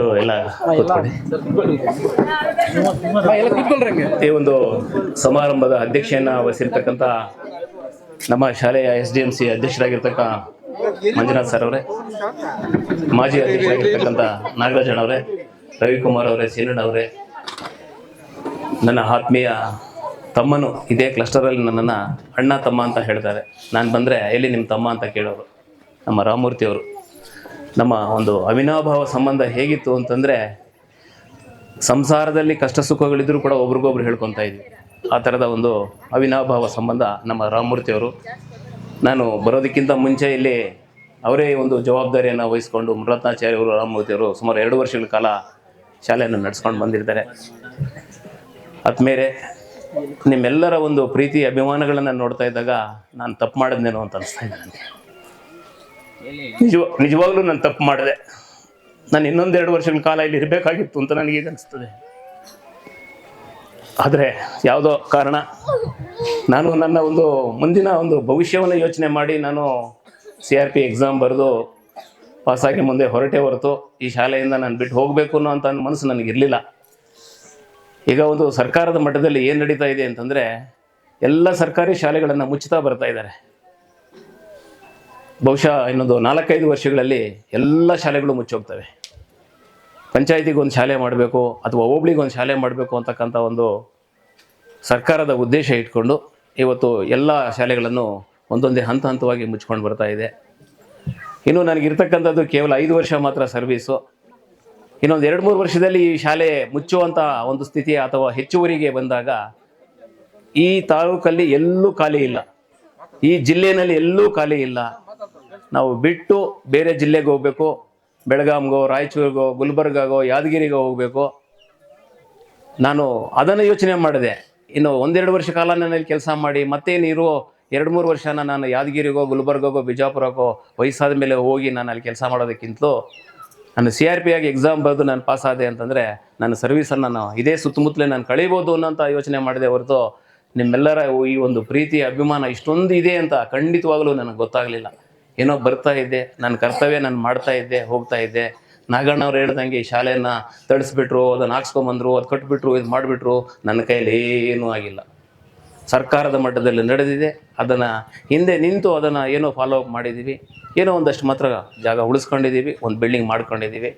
ಎಲ್ಲ ಈ ಒಂದು ಸಮಾರಂಭದ ಅಧ್ಯಕ್ಷೆಯನ್ನ ವಹಿಸಿರ್ತಕ್ಕಂಥ ನಮ್ಮ ಶಾಲೆಯ ಎಸ್ ಡಿ ಎಂ ಸಿ ಅಧ್ಯಕ್ಷರಾಗಿರ್ತಕ್ಕ ಮಂಜುನಾಥ್ ಸರ್ ಅವರೇ ಮಾಜಿ ಅಧ್ಯಕ್ಷರಾಗಿರ್ತಕ್ಕಂಥ ನಾಗರಾಜನ್ ಅವರೇ ರವಿಕುಮಾರ್ ಅವರೇ ಸೀನಣ್ಣ ಅವರೇ ನನ್ನ ಆತ್ಮೀಯ ತಮ್ಮನು ಇದೇ ಕ್ಲಸ್ಟರಲ್ಲಿ ನನ್ನನ್ನು ಅಣ್ಣ ತಮ್ಮ ಅಂತ ಹೇಳ್ತಾರೆ. ನಾನು ಬಂದರೆ ಎಲ್ಲಿ ನಿಮ್ಮ ತಮ್ಮ ಅಂತ ಕೇಳೋರು? ನಮ್ಮ ರಾಮಮೂರ್ತಿ ಅವರು. ನಮ್ಮ ಒಂದು ಅವಿನಾಭಾವ ಸಂಬಂಧ ಹೇಗಿತ್ತು ಅಂತಂದರೆ ಸಂಸಾರದಲ್ಲಿ ಕಷ್ಟ ಸುಖಗಳಿದ್ರೂ ಕೂಡ ಒಬ್ರಿಗೊಬ್ರು ಹೇಳ್ಕೊತಾ ಇದ್ವಿ. ಆ ಥರದ ಒಂದು ಅವಿನಾಭಾವ ಸಂಬಂಧ ನಮ್ಮ ರಾಮಮೂರ್ತಿಯವರು. ನಾನು ಬರೋದಕ್ಕಿಂತ ಮುಂಚೆ ಇಲ್ಲಿ ಅವರೇ ಒಂದು ಜವಾಬ್ದಾರಿಯನ್ನು ವಹಿಸ್ಕೊಂಡು ಮೃತ್ನಾಚಾರ್ಯವರು ರಾಮಮೂರ್ತಿಯವರು ಸುಮಾರು ಎರಡು ವರ್ಷಗಳ ಕಾಲ ಶಾಲೆಯನ್ನು ನಡೆಸ್ಕೊಂಡು ಬಂದಿರ್ತಾರೆ ಆದ್ಮೇಲೆ ನಿಮ್ಮೆಲ್ಲರ ಒಂದು ಪ್ರೀತಿ, ಅಭಿಮಾನಗಳನ್ನು ನೋಡ್ತಾ ಇದ್ದಾಗ ನಾನು ತಪ್ಪು ಮಾಡಿದ್ನೇನೋ ಅಂತ ಅನಿಸ್ತಾ ಇದ್ದೆ ನನಗೆ ನಿಜವ, ನಿಜವಾಗ್ಲೂ ನಾನು ತಪ್ಪು ಮಾಡಿದೆ. ನಾನು ಇನ್ನೊಂದೆರಡು ವರ್ಷಗಳ ಕಾಲ ಇಲ್ಲಿ ಇರಬೇಕಾಗಿತ್ತು ಅಂತ ನನಗೀಗ ಅನಿಸ್ತದೆ. ಆದರೆ ಯಾವುದೋ ಕಾರಣ, ನಾನು ನನ್ನ ಒಂದು ಮುಂದಿನ ಒಂದು ಭವಿಷ್ಯವನ್ನು ಯೋಚನೆ ಮಾಡಿ ನಾನು ಸಿ ಆರ್ ಪಿ ಎಕ್ಸಾಮ್ ಬರೆದು ಪಾಸಾಗಿ ಮುಂದೆ ಹೊರಟೆ ಹೊರತು ಈ ಶಾಲೆಯಿಂದ ನಾನು ಬಿಟ್ಟು ಹೋಗಬೇಕು ಅನ್ನೋ ಅಂತ ಮನಸ್ಸು ನನಗಿರಲಿಲ್ಲ ಈಗ ಒಂದು ಸರ್ಕಾರದ ಮಟ್ಟದಲ್ಲಿ ಏನು ನಡೀತಾ ಇದೆ ಅಂತಂದರೆ ಎಲ್ಲ ಸರ್ಕಾರಿ ಶಾಲೆಗಳನ್ನು ಮುಚ್ಚುತ್ತಾ ಬರ್ತಾ ಇದ್ದಾರೆ. ಬಹುಶಃ ಇನ್ನೊಂದು ನಾಲ್ಕೈದು ವರ್ಷಗಳಲ್ಲಿ ಎಲ್ಲ ಶಾಲೆಗಳು ಮುಚ್ಚೋಗ್ತವೆ. ಪಂಚಾಯತಿಗೆ ಒಂದು ಶಾಲೆ ಮಾಡಬೇಕು ಅಥವಾ ಹೋಬ್ಳಿಗೆ ಒಂದು ಶಾಲೆ ಮಾಡಬೇಕು ಅಂತಕ್ಕಂಥ ಒಂದು ಸರ್ಕಾರದ ಉದ್ದೇಶ ಇಟ್ಕೊಂಡು ಇವತ್ತು ಎಲ್ಲ ಶಾಲೆಗಳನ್ನು ಒಂದೊಂದೇ ಹಂತ ಹಂತವಾಗಿ ಮುಚ್ಕೊಂಡು ಬರ್ತಾ ಇದೆ. ಇನ್ನು ನನಗಿರ್ತಕ್ಕಂಥದ್ದು ಕೇವಲ ಐದು ವರ್ಷ ಮಾತ್ರ ಸರ್ವೀಸು ಇನ್ನೊಂದು ಎರಡು ಮೂರು ವರ್ಷದಲ್ಲಿ ಈ ಶಾಲೆ ಮುಚ್ಚುವಂಥ ಒಂದು ಸ್ಥಿತಿ ಅಥವಾ ಹೆಚ್ಚುವರಿಗೆ ಬಂದಾಗ ಈ ತಾಲೂಕಲ್ಲಿ ಎಲ್ಲೂ ಖಾಲಿ ಇಲ್ಲ. ಈ ಜಿಲ್ಲೆಯಲ್ಲಿ ಎಲ್ಲೂ ಖಾಲಿ ಇಲ್ಲ. ನಾವು ಬಿಟ್ಟು ಬೇರೆ ಜಿಲ್ಲೆಗೆ ಹೋಗ್ಬೇಕು. ಬೆಳಗಾಂಗೋ, ರಾಯಚೂರಿಗೋ, ಗುಲ್ಬರ್ಗಾಗೋ, ಯಾದಗಿರಿಗೋ ಹೋಗಬೇಕು. ನಾನು ಅದನ್ನು ಯೋಚನೆ ಮಾಡಿದೆ. ಇನ್ನು ಒಂದೆರಡು ವರ್ಷ ಕಾಲ ನಾನಲ್ಲಿ ಕೆಲಸ ಮಾಡಿ ಮತ್ತೇನಿರೋ ಎರಡು ಮೂರು ವರ್ಷನ ನಾನು ಯಾದಗಿರಿಗೋ, ಗುಲ್ಬರ್ಗಾಗೋ ಬಿಜಾಪುರಕ್ಕೋ ವಯಸ್ಸಾದ ಮೇಲೆ ಹೋಗಿ ನಾನು ಅಲ್ಲಿ ಕೆಲಸ ಮಾಡೋದಕ್ಕಿಂತಲೂ ನಾನು ಸಿ ಆರ್ ಪಿ ಆಗಿ ಎಕ್ಸಾಮ್ ಬರೆದು ನಾನು ಪಾಸ್ ಆದೆ ಅಂತಂದರೆ ನನ್ನ ಸರ್ವೀಸನ್ನು ನಾನು ಇದೇ ಸುತ್ತಮುತ್ತಲೇ ನಾನು ಕಳೀಬೋದು ಅನ್ನೋಂಥ ಯೋಚನೆ ಮಾಡಿದೆ ಹೊರತು ನಿಮ್ಮೆಲ್ಲರ ಈ ಒಂದು ಪ್ರೀತಿ, ಅಭಿಮಾನ ಇಷ್ಟೊಂದು ಇದೆ ಅಂತ ಖಂಡಿತವಾಗಲೂ ನನಗೆ ಗೊತ್ತಾಗಲಿಲ್ಲ. ಏನೋ ಬರ್ತಾ ಇದ್ದೆ ನನ್ನ ಕರ್ತವ್ಯ ನಾನು ಮಾಡ್ತಾ ಇದ್ದೆ ಹೋಗ್ತಾ ಇದ್ದೆ ನಾಗಣ್ಣವ್ರು ಹೇಳ್ದಂಗೆ ಈ ಶಾಲೆಯನ್ನು ತಡಿಸ್ಬಿಟ್ರು, ಅದನ್ನು ಹಾಕ್ಸ್ಕೊಂಬಂದ್ರು, ಅದು ಕಟ್ಬಿಟ್ರು, ಇದು ಮಾಡಿಬಿಟ್ರು, ನನ್ನ ಕೈಯಲ್ಲಿ ಏನೂ ಆಗಿಲ್ಲ. ಸರ್ಕಾರದ ಮಟ್ಟದಲ್ಲಿ ನಡೆದಿದೆ, ಅದನ್ನು ಹಿಂದೆ ನಿಂತು ಅದನ್ನು ಏನೋ ಫಾಲೋ ಅಪ್ ಮಾಡಿದ್ದೀವಿ ಏನೋ ಒಂದಷ್ಟು ಮಾತ್ರ ಜಾಗ ಉಳಿಸ್ಕೊಂಡಿದ್ದೀವಿ ಒಂದು ಬಿಲ್ಡಿಂಗ್ ಮಾಡ್ಕೊಂಡಿದ್ದೀವಿ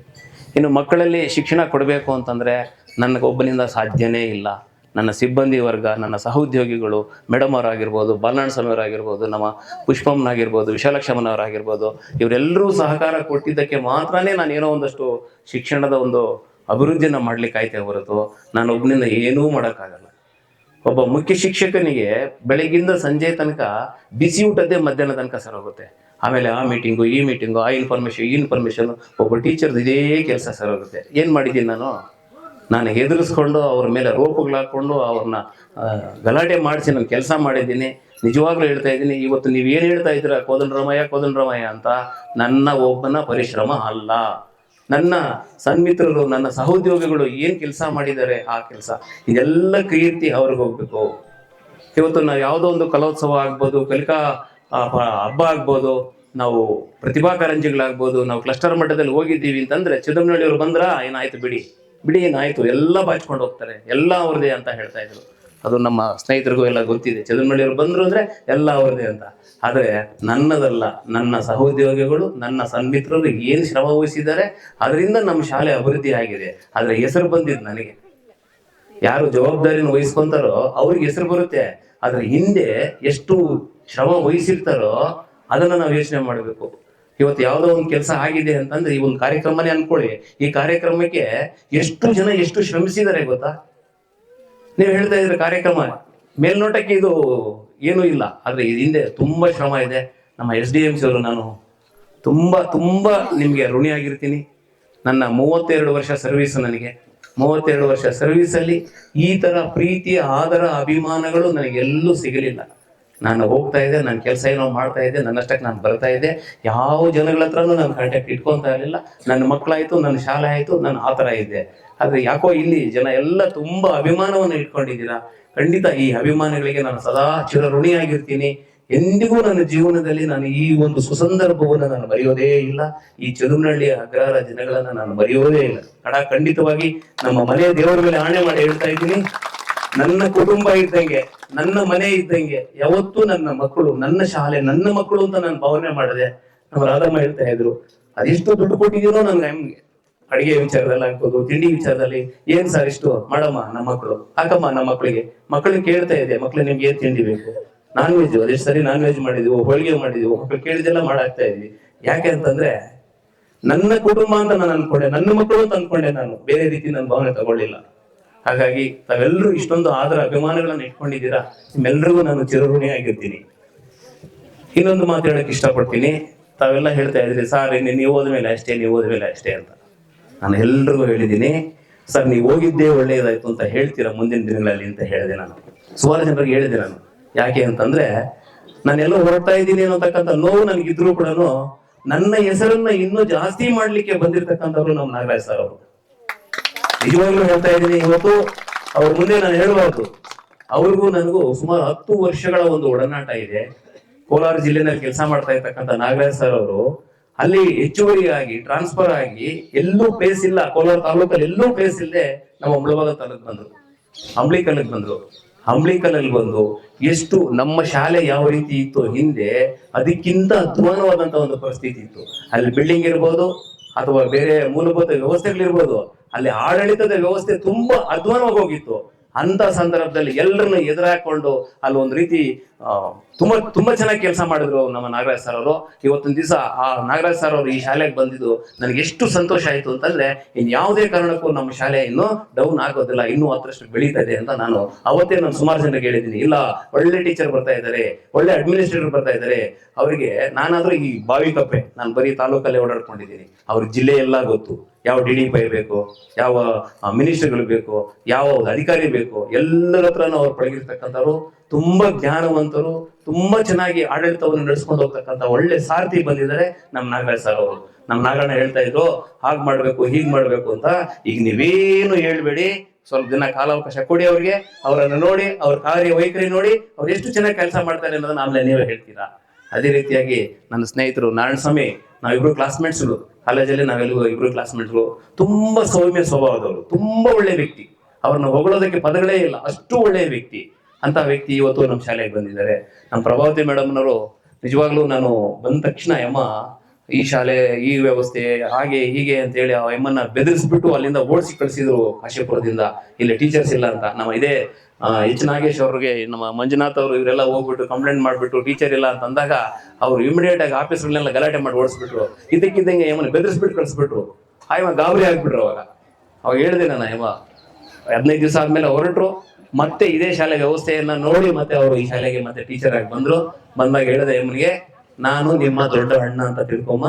ಇನ್ನು ಮಕ್ಕಳಲ್ಲಿ ಶಿಕ್ಷಣ ಕೊಡಬೇಕು ಅಂತಂದರೆ, ನನಗೊಬ್ಬನಿಂದ ಸಾಧ್ಯನೇ ಇಲ್ಲ. ನನ್ನ ಸಿಬ್ಬಂದಿ ವರ್ಗ, ನನ್ನ ಸಹೋದ್ಯೋಗಿಗಳು, ಮೇಡಮ್ ಅವರಾಗಿರ್ಬೋದು ಬಾಲನಾರಾಯಣ ಸ್ವಾಮಿಯವರಾಗಿರ್ಬೋದು ನಮ್ಮ ಪುಷ್ಪಮ್ನಾಗಿರ್ಬೋದು ವಿಶಾಲಕ್ಷಮ್ಮನವರಾಗಿರ್ಬೋದು, ಇವರೆಲ್ಲರೂ ಸಹಕಾರ ಕೊಟ್ಟಿದ್ದಕ್ಕೆ ಮಾತ್ರನೇ ನಾನು ಏನೋ ಒಂದಷ್ಟು ಶಿಕ್ಷಣದ ಒಂದು ಅಭಿವೃದ್ಧಿನ ಮಾಡ್ಲಿಕ್ಕೆ ಆಯ್ತೆ ಹೊರತು ನಾನು ಒಬ್ಬನಿಂದ ಏನೂ ಮಾಡೋಕ್ಕಾಗಲ್ಲ. ಒಬ್ಬ ಮುಖ್ಯ ಶಿಕ್ಷಕನಿಗೆ ಬೆಳಗಿಂದ ಸಂಜೆ ತನಕ ಬಿಸಿ ಊಟದ್ದೇ ಮಧ್ಯಾಹ್ನ ತನಕ ಸರ್ ಹೋಗುತ್ತೆ. ಆಮೇಲೆ ಆ ಮೀಟಿಂಗು ಈ ಮೀಟಿಂಗು ಆ ಇನ್ಫಾರ್ಮೇಷನ್ ಈ ಇನ್ಫಾರ್ಮೇಷನ್ ಒಬ್ಬ ಟೀಚರ್ದು ಇದೇ ಕೆಲಸ ಸರ್ ಹೋಗುತ್ತೆ. ಏನು ಮಾಡಿದ್ದೀನಿ ನಾನು? ನಾನು ಹೆದರಿಸ್ಕೊಂಡು ಅವ್ರ ಮೇಲೆ ರೂಪಗಳ ಹಾಕ್ಕೊಂಡು ಅವ್ರನ್ನ ಗಲಾಟೆ ಮಾಡಿಸಿ ನಾನು ಕೆಲಸ ಮಾಡಿದ್ದೀನಿ. ನಿಜವಾಗ್ಲೂ ಹೇಳ್ತಾ ಇದ್ದೀನಿ, ಇವತ್ತು ನೀವು ಏನು ಹೇಳ್ತಾ ಇದ್ದೀರಾ? ಕೋದಂಡರಾಮಯ್ಯ ಕೋದಂಡರಾಮಯ್ಯ ಅಂತ ನನ್ನ ಒಬ್ಬನ ಪರಿಶ್ರಮ ಅಲ್ಲ. ನನ್ನ ಸನ್ಮಿತ್ರರು, ನನ್ನ ಸಹೋದ್ಯೋಗಿಗಳು ಏನು ಕೆಲಸ ಮಾಡಿದ್ದಾರೆ ಆ ಕೆಲಸ? ಇದೆಲ್ಲ ಕೀರ್ತಿ ಅವ್ರಿಗೆ ಹೋಗ್ಬೇಕು. ಇವತ್ತು ನಾವು ಯಾವುದೋ ಒಂದು ಕಲೋತ್ಸವ ಆಗ್ಬೋದು, ಕಲಿಕಾ ಹಬ್ಬ ಆಗ್ಬೋದು, ನಾವು ಪ್ರತಿಭಾ ಕಾರಂಜಿಗಳಾಗ್ಬೋದು, ನಾವು ಕ್ಲಸ್ಟರ್ ಮಟ್ಟದಲ್ಲಿ ಹೋಗಿದ್ದೀವಿ ಅಂತಂದ್ರೆ ಚಿದಂಬನಹಳ್ಳಿಯವರು ಬಂದ್ರ? ಏನಾಯ್ತು ಬಿಡಿ. ಬಿಡಿ ಏನಾಯ್ತು ಎಲ್ಲ ಬಾಚ್ಕೊಂಡು ಹೋಗ್ತಾರೆ. ಎಲ್ಲ ಅವ್ರದೇ ಅಂತ ಹೇಳ್ತಾ ಇದ್ರು. ಅದು ನಮ್ಮ ಸ್ನೇಹಿತರಿಗೂ ಎಲ್ಲ ಗೊತ್ತಿದೆ. ಚದುರ್ಮಳ್ಳಿಯವರು ಬಂದ್ರು ಅಂದ್ರೆ ಎಲ್ಲ ಅವ್ರದೇ ಅಂತ. ಆದರೆ ನನ್ನದಲ್ಲ, ನನ್ನ ಸಹೋದ್ಯೋಗಿಗಳು, ನನ್ನ ಸನ್ಮಿತ್ರರು ಏನು ಶ್ರಮ ವಹಿಸಿದ್ದಾರೆ, ಅದರಿಂದ ನಮ್ಮ ಶಾಲೆ ಅಭಿವೃದ್ಧಿ ಆಗಿದೆ. ಆದ್ರೆ ಹೆಸರು ಬಂದಿದ್ ನನಗೆ. ಯಾರು ಜವಾಬ್ದಾರಿನ ವಹಿಸ್ಕೊಂತಾರೋ ಅವ್ರಿಗೆ ಹೆಸರು ಬರುತ್ತೆ. ಆದ್ರೆ ಹಿಂದೆ ಎಷ್ಟು ಶ್ರಮ ವಹಿಸಿರ್ತಾರೋ ಅದನ್ನ ನಾವು ಯೋಚನೆ ಮಾಡಬೇಕು. ಇವತ್ತು ಯಾವುದೋ ಒಂದು ಕೆಲಸ ಆಗಿದೆ ಅಂತಂದ್ರೆ ಈ ಒಂದು ಕಾರ್ಯಕ್ರಮನೇ ಅನ್ಕೊಳ್ಳಿ. ಈ ಕಾರ್ಯಕ್ರಮಕ್ಕೆ ಎಷ್ಟು ಜನ ಎಷ್ಟು ಶ್ರಮಿಸಿದ್ದಾರೆ ಗೊತ್ತಾ? ನೀವು ಹೇಳ್ತಾ ಇದ್ರೆ ಕಾರ್ಯಕ್ರಮ. ಮೇಲ್ನೋಟಕ್ಕೆ ಇದು ಏನೂ ಇಲ್ಲ. ಆದ್ರೆ ಹಿಂದೆ ತುಂಬಾ ಶ್ರಮ ಇದೆ. ನಮ್ಮ ಎಸ್ ಡಿ ಎಂ ಸಿ ಅವರು ನಾನು ತುಂಬಾ ತುಂಬಾ ನಿಮ್ಗೆ ಋಣಿಯಾಗಿರ್ತೀನಿ. ನನ್ನ ಮೂವತ್ತೆರಡು ವರ್ಷ ಸರ್ವಿಸ್ ನನಗೆ. ಮೂವತ್ತೆರಡು ವರ್ಷ ಸರ್ವಿಸಲ್ಲಿ ಈ ತರ ಪ್ರೀತಿ ಆದರ, ಅಭಿಮಾನಗಳು ನನಗೆಲ್ಲೂ ಸಿಗಲಿಲ್ಲ. ನಾನು ಹೋಗ್ತಾ ಇದ್ದೆ ನನ್ನ ಕೆಲಸ ಏನೋ ಮಾಡ್ತಾ ಇದ್ದೆ, ನನ್ನಷ್ಟಕ್ಕೆ ನಾನು ಬರ್ತಾ ಇದ್ದೆ. ಯಾವ ಜನಗಳ ಹತ್ರನೂ ನಾನು ಕಾಂಟ್ಯಾಕ್ಟ್ ಇಟ್ಕೊತಾ ಇರಲಿಲ್ಲ. ನನ್ನ ಮಕ್ಕಳಾಯ್ತು, ನನ್ನ ಶಾಲೆ ಆಯ್ತು, ನಾನು ಆ ಥರ ಇದ್ದೆ. ಆದರೆ ಯಾಕೋ ಇಲ್ಲಿ ಜನ ಎಲ್ಲ ತುಂಬಾ ಅಭಿಮಾನವನ್ನು ಇಟ್ಕೊಂಡಿದ್ದೀರಾ? ಖಂಡಿತ ಈ ಅಭಿಮಾನಿಗಳಿಗೆ ನಾನು ಸದಾ ಚಿರ ಋಣಿಯಾಗಿರ್ತೀನಿ. ಎಂದಿಗೂ ನನ್ನ ಜೀವನದಲ್ಲಿ ನಾನು ಈ ಒಂದು ಸುಸಂದರ್ಭವನ್ನು ನಾನು ಬರೆಯೋದೇ ಇಲ್ಲ. ಈ ಚದುಮನಹಳ್ಳಿಯ ಅಗ್ರಹಾರ ಜನಗಳನ್ನ ನಾನು ಬರೆಯೋದೇ ಇಲ್ಲ. ಕಡ ಖಂಡಿತವಾಗಿ ನಮ್ಮ ಮನೆಯ ದೇವರ ಮೇಲೆ ಆಣೆ ಮಾಡಿ ಹೇಳ್ತಾ ಇದ್ದೀನಿ. ನನ್ನ ಕುಟುಂಬ ಇದ್ದಂಗೆ, ನನ್ನ ಮನೆ ಇದ್ದಂಗೆ, ಯಾವತ್ತೂ ನನ್ನ ಮಕ್ಕಳು, ನನ್ನ ಶಾಲೆ, ನನ್ನ ಮಕ್ಕಳು ಅಂತ ನಾನು ಭಾವನೆ ಮಾಡಿದೆ ನಮ್ಮ ರಾಧಮ್ಮ ಹೇಳ್ತಾ ಇದ್ರು, ಅದೆಷ್ಟು ದುಡ್ಡು ಕೊಟ್ಟಿದ್ದೀರೋ ನನ್ಗೆ ನಮ್ಗೆ ಅಡಿಗೆ ವಿಚಾರದಲ್ಲಿ ಹಾಕೋದು ತಿಂಡಿ ವಿಚಾರದಲ್ಲಿ, ಏನ್ ಸರ್ ಇಷ್ಟು? ಮಾಡಮ್ಮ, ನಮ್ಮ ಮಕ್ಕಳು. ಹಾಕಮ್ಮ ನಮ್ಮ ಮಕ್ಕಳಿಗೆ? ಮಕ್ಕಳಿಗೆ ಕೇಳ್ತಾ ಇದೆ ಮಕ್ಳು ನಿಮ್ಗೆ ಏನ್ ತಿಂಡಿ ಬೇಕು? ನಾನ್ ವೆಜ್ ಅದೆಷ್ಟು ಸರಿ ನಾನ್ ವೆಜ್ ಮಾಡಿದ್ವು ಹೋಳಿಗೆ ಮಾಡಿದ್ವು ಮಕ್ಕಳು ಕೇಳಿದೆಲ್ಲ ಮಾಡಾಕ್ತಾ ಇದ್ವಿ. ಯಾಕೆ ಅಂತಂದ್ರೆ, ನನ್ನ ಕುಟುಂಬ ಅಂತ ನಾನು ಅನ್ಕೊಂಡೆ, ನನ್ನ ಮಕ್ಕಳು ಅಂತ ಅನ್ಕೊಂಡೆ ನಾನು, ಬೇರೆ ರೀತಿ ನನ್ನ ಭಾವನೆ ತಗೊಳ್ಳಿಲ್ಲ. ಹಾಗಾಗಿ ತಾವೆಲ್ಲರೂ ಇಷ್ಟೊಂದು ಆದರ ಅಭಿಮಾನಗಳನ್ನು ಇಟ್ಕೊಂಡಿದ್ದೀರಾ? ನಿಮ್ಮೆಲ್ಲರಿಗೂ ನಾನು ಚಿರಋಣಿ ಆಗಿರ್ತೀನಿ ಇನ್ನೊಂದು ಮಾತು ಹೇಳಕ್ಕೆ ಇಷ್ಟಪಡ್ತೀನಿ. ತಾವೆಲ್ಲ ಹೇಳ್ತಾ ಇದ್ರಿ, ಸರ್, ಇನ್ನು ನೀವು ಹೋದ್ಮೇಲೆ ಅಷ್ಟೇ, ನೀವು ಹೋದ್ಮೇಲೆ ಅಷ್ಟೇ ಅಂತ. ನಾನು ಎಲ್ರಿಗೂ ಹೇಳಿದ್ದೀನಿ, ಸರ್, ನೀವು ಹೋಗಿದ್ದೇ ಒಳ್ಳೆಯದಾಯ್ತು ಅಂತ ಹೇಳ್ತೀರಾ ಮುಂದಿನ ದಿನಗಳಲ್ಲಿ ಅಂತ ಹೇಳಿದೆ ನಾನು. ಸುಮಾರು ಜನರಿಗೆ ಹೇಳಿದೆ ನಾನು. ಯಾಕೆ ಅಂತಂದ್ರೆ, ನಾನೆಲ್ಲೋ ಹೊರಡ್ತಾ ಇದ್ದೀನಿ ಅನ್ನೋತಕ್ಕಂಥ ನೋವು ನನಗಿದ್ರು ಕೂಡ ನನ್ನ ಹೆಸರನ್ನ ಇನ್ನೂ ಜಾಸ್ತಿ ಮಾಡ್ಲಿಕ್ಕೆ ಬಂದಿರತಕ್ಕಂಥವ್ರು ನಮ್ಮ ನಾಗರಾಜ್ ಸರ್ ಅವರು. ನಿಜವಾಗ್ಲೂ ಹೇಳ್ತಾ ಇದ್ದೀನಿ, ಇವತ್ತು ಅವ್ರ ಮುಂದೆ ನಾನು ಹೇಳಬಾರ್ದು ಅವ್ರಿಗೂ ನನಗೂ ಸುಮಾರು ಹತ್ತು ವರ್ಷಗಳ ಒಂದು ಒಡನಾಟ ಇದೆ. ಕೋಲಾರ ಜಿಲ್ಲೆನಲ್ಲಿ ಕೆಲಸ ಮಾಡ್ತಾ ಇರ್ತಕ್ಕಂಥ ನಾಗರಾಜ್ ಸರ್ ಅವರು, ಅಲ್ಲಿ ಹೆಚ್ಚುವರಿಯಾಗಿ ಟ್ರಾನ್ಸ್ಫರ್ ಆಗಿ ಎಲ್ಲೂ ಪ್ಲೇಸ್ ಇಲ್ಲ. ಕೋಲಾರ ತಾಲೂಕಲ್ಲಿ ಎಲ್ಲೂ ಪ್ಲೇಸ್ ಇಲ್ಲದೆ ನಮ್ಮ ಮುಳಬಾಗ ತಾಲೂಕ್ ಬಂದ್ರು. ಅಂಬ್ಲಿಕಲ್ಲಿಗೆ ಬಂದ್ರು. ಅಂಬ್ಲಿಕಲಲ್ಲಿ ಬಂದು ಎಷ್ಟು ನಮ್ಮ ಶಾಲೆ ಯಾವ ರೀತಿ ಇತ್ತು ಹಿಂದೆ ಅದಕ್ಕಿಂತ ಅಧ್ವಾನವಾದಂತ ಒಂದು ಪರಿಸ್ಥಿತಿ ಇತ್ತು. ಅಲ್ಲಿ ಬಿಲ್ಡಿಂಗ್ ಇರ್ಬೋದು ಅಥವಾ ಬೇರೆ ಮೂಲಭೂತ ವ್ಯವಸ್ಥೆಗಳಿರ್ಬೋದು, ಅಲ್ಲಿ ಆಡಳಿತದ ವ್ಯವಸ್ಥೆ ತುಂಬಾ ಅಧ್ವಾನವಾಗಿ ಹೋಗಿತ್ತು. ಅಂತ ಸಂದರ್ಭದಲ್ಲಿ ಎಲ್ಲರನ್ನ ಎದುರಾಕೊಂಡು ಅಲ್ಲಿ ಒಂದು ರೀತಿ ತುಂಬಾ ತುಂಬಾ ಚೆನ್ನಾಗಿ ಕೆಲಸ ಮಾಡಿದ್ರು ನಮ್ಮ ನಾಗರಾಜ್ ಸರ್ ಅವರು. ಇವತ್ತೊಂದು ದಿವಸ ಆ ನಾಗರಾಜ್ ಸರ್ ಅವರು ಈ ಶಾಲೆಗೆ ಬಂದಿದ್ದು ನನಗೆ ಎಷ್ಟು ಸಂತೋಷ ಆಯ್ತು ಅಂತಂದ್ರೆ ಇನ್ ಯಾವುದೇ ಕಾರಣಕ್ಕೂ ನಮ್ಮ ಶಾಲೆ ಇನ್ನು ಡೌನ್ ಆಗೋದಿಲ್ಲ, ಇನ್ನೂ ಹತ್ತರಷ್ಟು ಬೆಳೀತಾ ಇದೆ ಅಂತ ನಾನು ಅವತ್ತೇ ನಾನು ಸುಮಾರು ಜನರಿಗೆ ಹೇಳಿದ್ದೀನಿ. ಇಲ್ಲ, ಒಳ್ಳೆ ಟೀಚರ್ ಬರ್ತಾ ಇದ್ದಾರೆ, ಒಳ್ಳೆ ಅಡ್ಮಿನಿಸ್ಟ್ರೇಟರ್ ಬರ್ತಾ ಇದ್ದಾರೆ. ಅವರಿಗೆ ನಾನಾದ್ರೂ ಈ ಬಾವಿ ಕಪ್ಪೆ, ನಾನು ಬರೀ ತಾಲೂಕಲ್ಲೇ ಓಡಾಡ್ಕೊಂಡಿದ್ದೀನಿ. ಅವ್ರ ಜಿಲ್ಲೆ ಎಲ್ಲ ಗೊತ್ತು. ಯಾವ ಡಿ ಡಿ ಪೈ ಬೇಕು, ಯಾವ ಮಿನಿಸ್ಟರ್ಗಳು ಬೇಕು, ಯಾವ ಅಧಿಕಾರಿ ಬೇಕು, ಎಲ್ಲರ ಹತ್ರನೂ ಅವ್ರು ಪಳಗಿರ್ತಕ್ಕಂಥವ್ರು ತುಂಬಾ ಜ್ಞಾನವಂತರು, ತುಂಬಾ ಚೆನ್ನಾಗಿ ಆಡಳಿತವನ್ನು ನಡೆಸ್ಕೊಂಡು ಹೋಗ್ತಕ್ಕಂಥ ಒಳ್ಳೆ ಸಾರಥಿ ಬಂದಿದ್ದಾರೆ ನಮ್ಮ ನಾಗರಾಜ್ ಸರ್ ಅವರು. ನಮ್ಮ ನಾಗಣ್ಣ ಹೇಳ್ತಾ ಇದ್ರು, ಹಾಗ್ ಮಾಡ್ಬೇಕು, ಹೀಗ್ ಮಾಡ್ಬೇಕು ಅಂತ. ಈಗ ನೀವೇನು ಹೇಳ್ಬೇಡಿ, ಸ್ವಲ್ಪ ದಿನ ಕಾಲಾವಕಾಶ ಕೊಡಿ ಅವ್ರಿಗೆ, ಅವರನ್ನು ನೋಡಿ, ಅವ್ರ ಕಾರ್ಯ ವೈಖರಿ ನೋಡಿ, ಅವ್ರು ಎಷ್ಟು ಚೆನ್ನಾಗಿ ಕೆಲಸ ಮಾಡ್ತಾರೆ ಅನ್ನೋದನ್ನ ಆಮೇಲೆ ನೀವೇ ಹೇಳ್ತೀರಾ? ಅದೇ ರೀತಿಯಾಗಿ ನನ್ನ ಸ್ನೇಹಿತರು ನಾರಾಯಣ ಸ್ವಾಮಿ ನಾವಿಬ್ರು ಕ್ಲಾಸ್ಮೇಟ್ಸ್ಗಳು ಕಾಲೇಜಲ್ಲಿ ನಾವೆಲ್ಲೂ ಇಬ್ರು ಕ್ಲಾಸ್ಮೇಟ್ಸ್ಗಳು ತುಂಬಾ ಸೌಮ್ಯ ಸ್ವಭಾವದವರು, ತುಂಬಾ ಒಳ್ಳೆ ವ್ಯಕ್ತಿ. ಅವ್ರನ್ನ ಹೊಗಳೋದಕ್ಕೆ ಪದಗಳೇ ಇಲ್ಲ, ಅಷ್ಟು ಒಳ್ಳೆಯ ವ್ಯಕ್ತಿ. ಅಂತ ವ್ಯಕ್ತಿ ಇವತ್ತು ನಮ್ಮ ಶಾಲೆಗೆ ಬಂದಿದ್ದಾರೆ. ನಮ್ಮ ಪ್ರಭಾವತಿ ಮೇಡಮ್ನವರು ನಿಜವಾಗ್ಲೂ ನಾನು ಬಂದ ತಕ್ಷಣ ಯಮ್ಮ ಈ ಶಾಲೆ ಈ ವ್ಯವಸ್ಥೆ ಹಾಗೆ ಹೀಗೆ ಅಂತ ಹೇಳಿ ಆ ಎಮ್ಮನ್ನ ಬೆದರಿಸ್ಬಿಟ್ಟು ಅಲ್ಲಿಂದ ಓಡಿಸಿ ಕಳಿಸಿದ್ರು ಕಾಶಿಪುರದಿಂದ. ಇಲ್ಲಿ ಟೀಚರ್ಸ್ ಇಲ್ಲ ಅಂತ. ನಮ್ಮ ಇದೇ ಆ, ಎಚ್ ನಾಗೇಶ್ ಅವ್ರಿಗೆ ನಮ್ಮ ಮಂಜುನಾಥ್ ಅವರು ಇವರೆಲ್ಲ ಹೋಗ್ಬಿಟ್ಟು ಕಂಪ್ಲೇಂಟ್ ಮಾಡ್ಬಿಟ್ಟು ಟೀಚರ್ ಇಲ್ಲ ಅಂತ ಅಂದಾಗ ಅವ್ರು ಇಮಿಡಿಯೇಟ್ ಆಗಿ ಆಫೀಸ್ಗಳನ್ನೆಲ್ಲ ಗಲಾಟೆ ಮಾಡಿ ಓಡಿಸ್ಬಿಟ್ರು. ಇದಕ್ಕಿದ್ದಂಗೆ ಯಮ್ಮನ ಬೆದರಿಸ್ಬಿಟ್ಟು ಕಳಿಸ್ಬಿಟ್ರು. ಆಯ್ಮ ಗಾಬರಿ ಆಗ್ಬಿಟ್ರು ಅವಾಗ. ಅವಾಗ ಹೇಳಿದೆ ನಾನು ಯಮ್ಮ ಹದಿನೈದು ದಿವಸ ಆದ್ಮೇಲೆ ಹೊರಟ್ರು. ಮತ್ತೆ ಇದೇ ಶಾಲೆ ವ್ಯವಸ್ಥೆಯನ್ನ ನೋಡಿ ಮತ್ತೆ ಅವರು ಈ ಶಾಲೆಗೆ ಮತ್ತೆ ಟೀಚರ್ ಆಗಿ ಬಂದ್ರು. ಬಂದಾಗ ಹೇಳಿದೆ ಎಮ್ಮನಿಗೆ ನಾನು ನಿಮ್ಮ ದೊಡ್ಡ ಅಣ್ಣ ಅಂತ ತಿಳ್ಕೊಮ್ಮ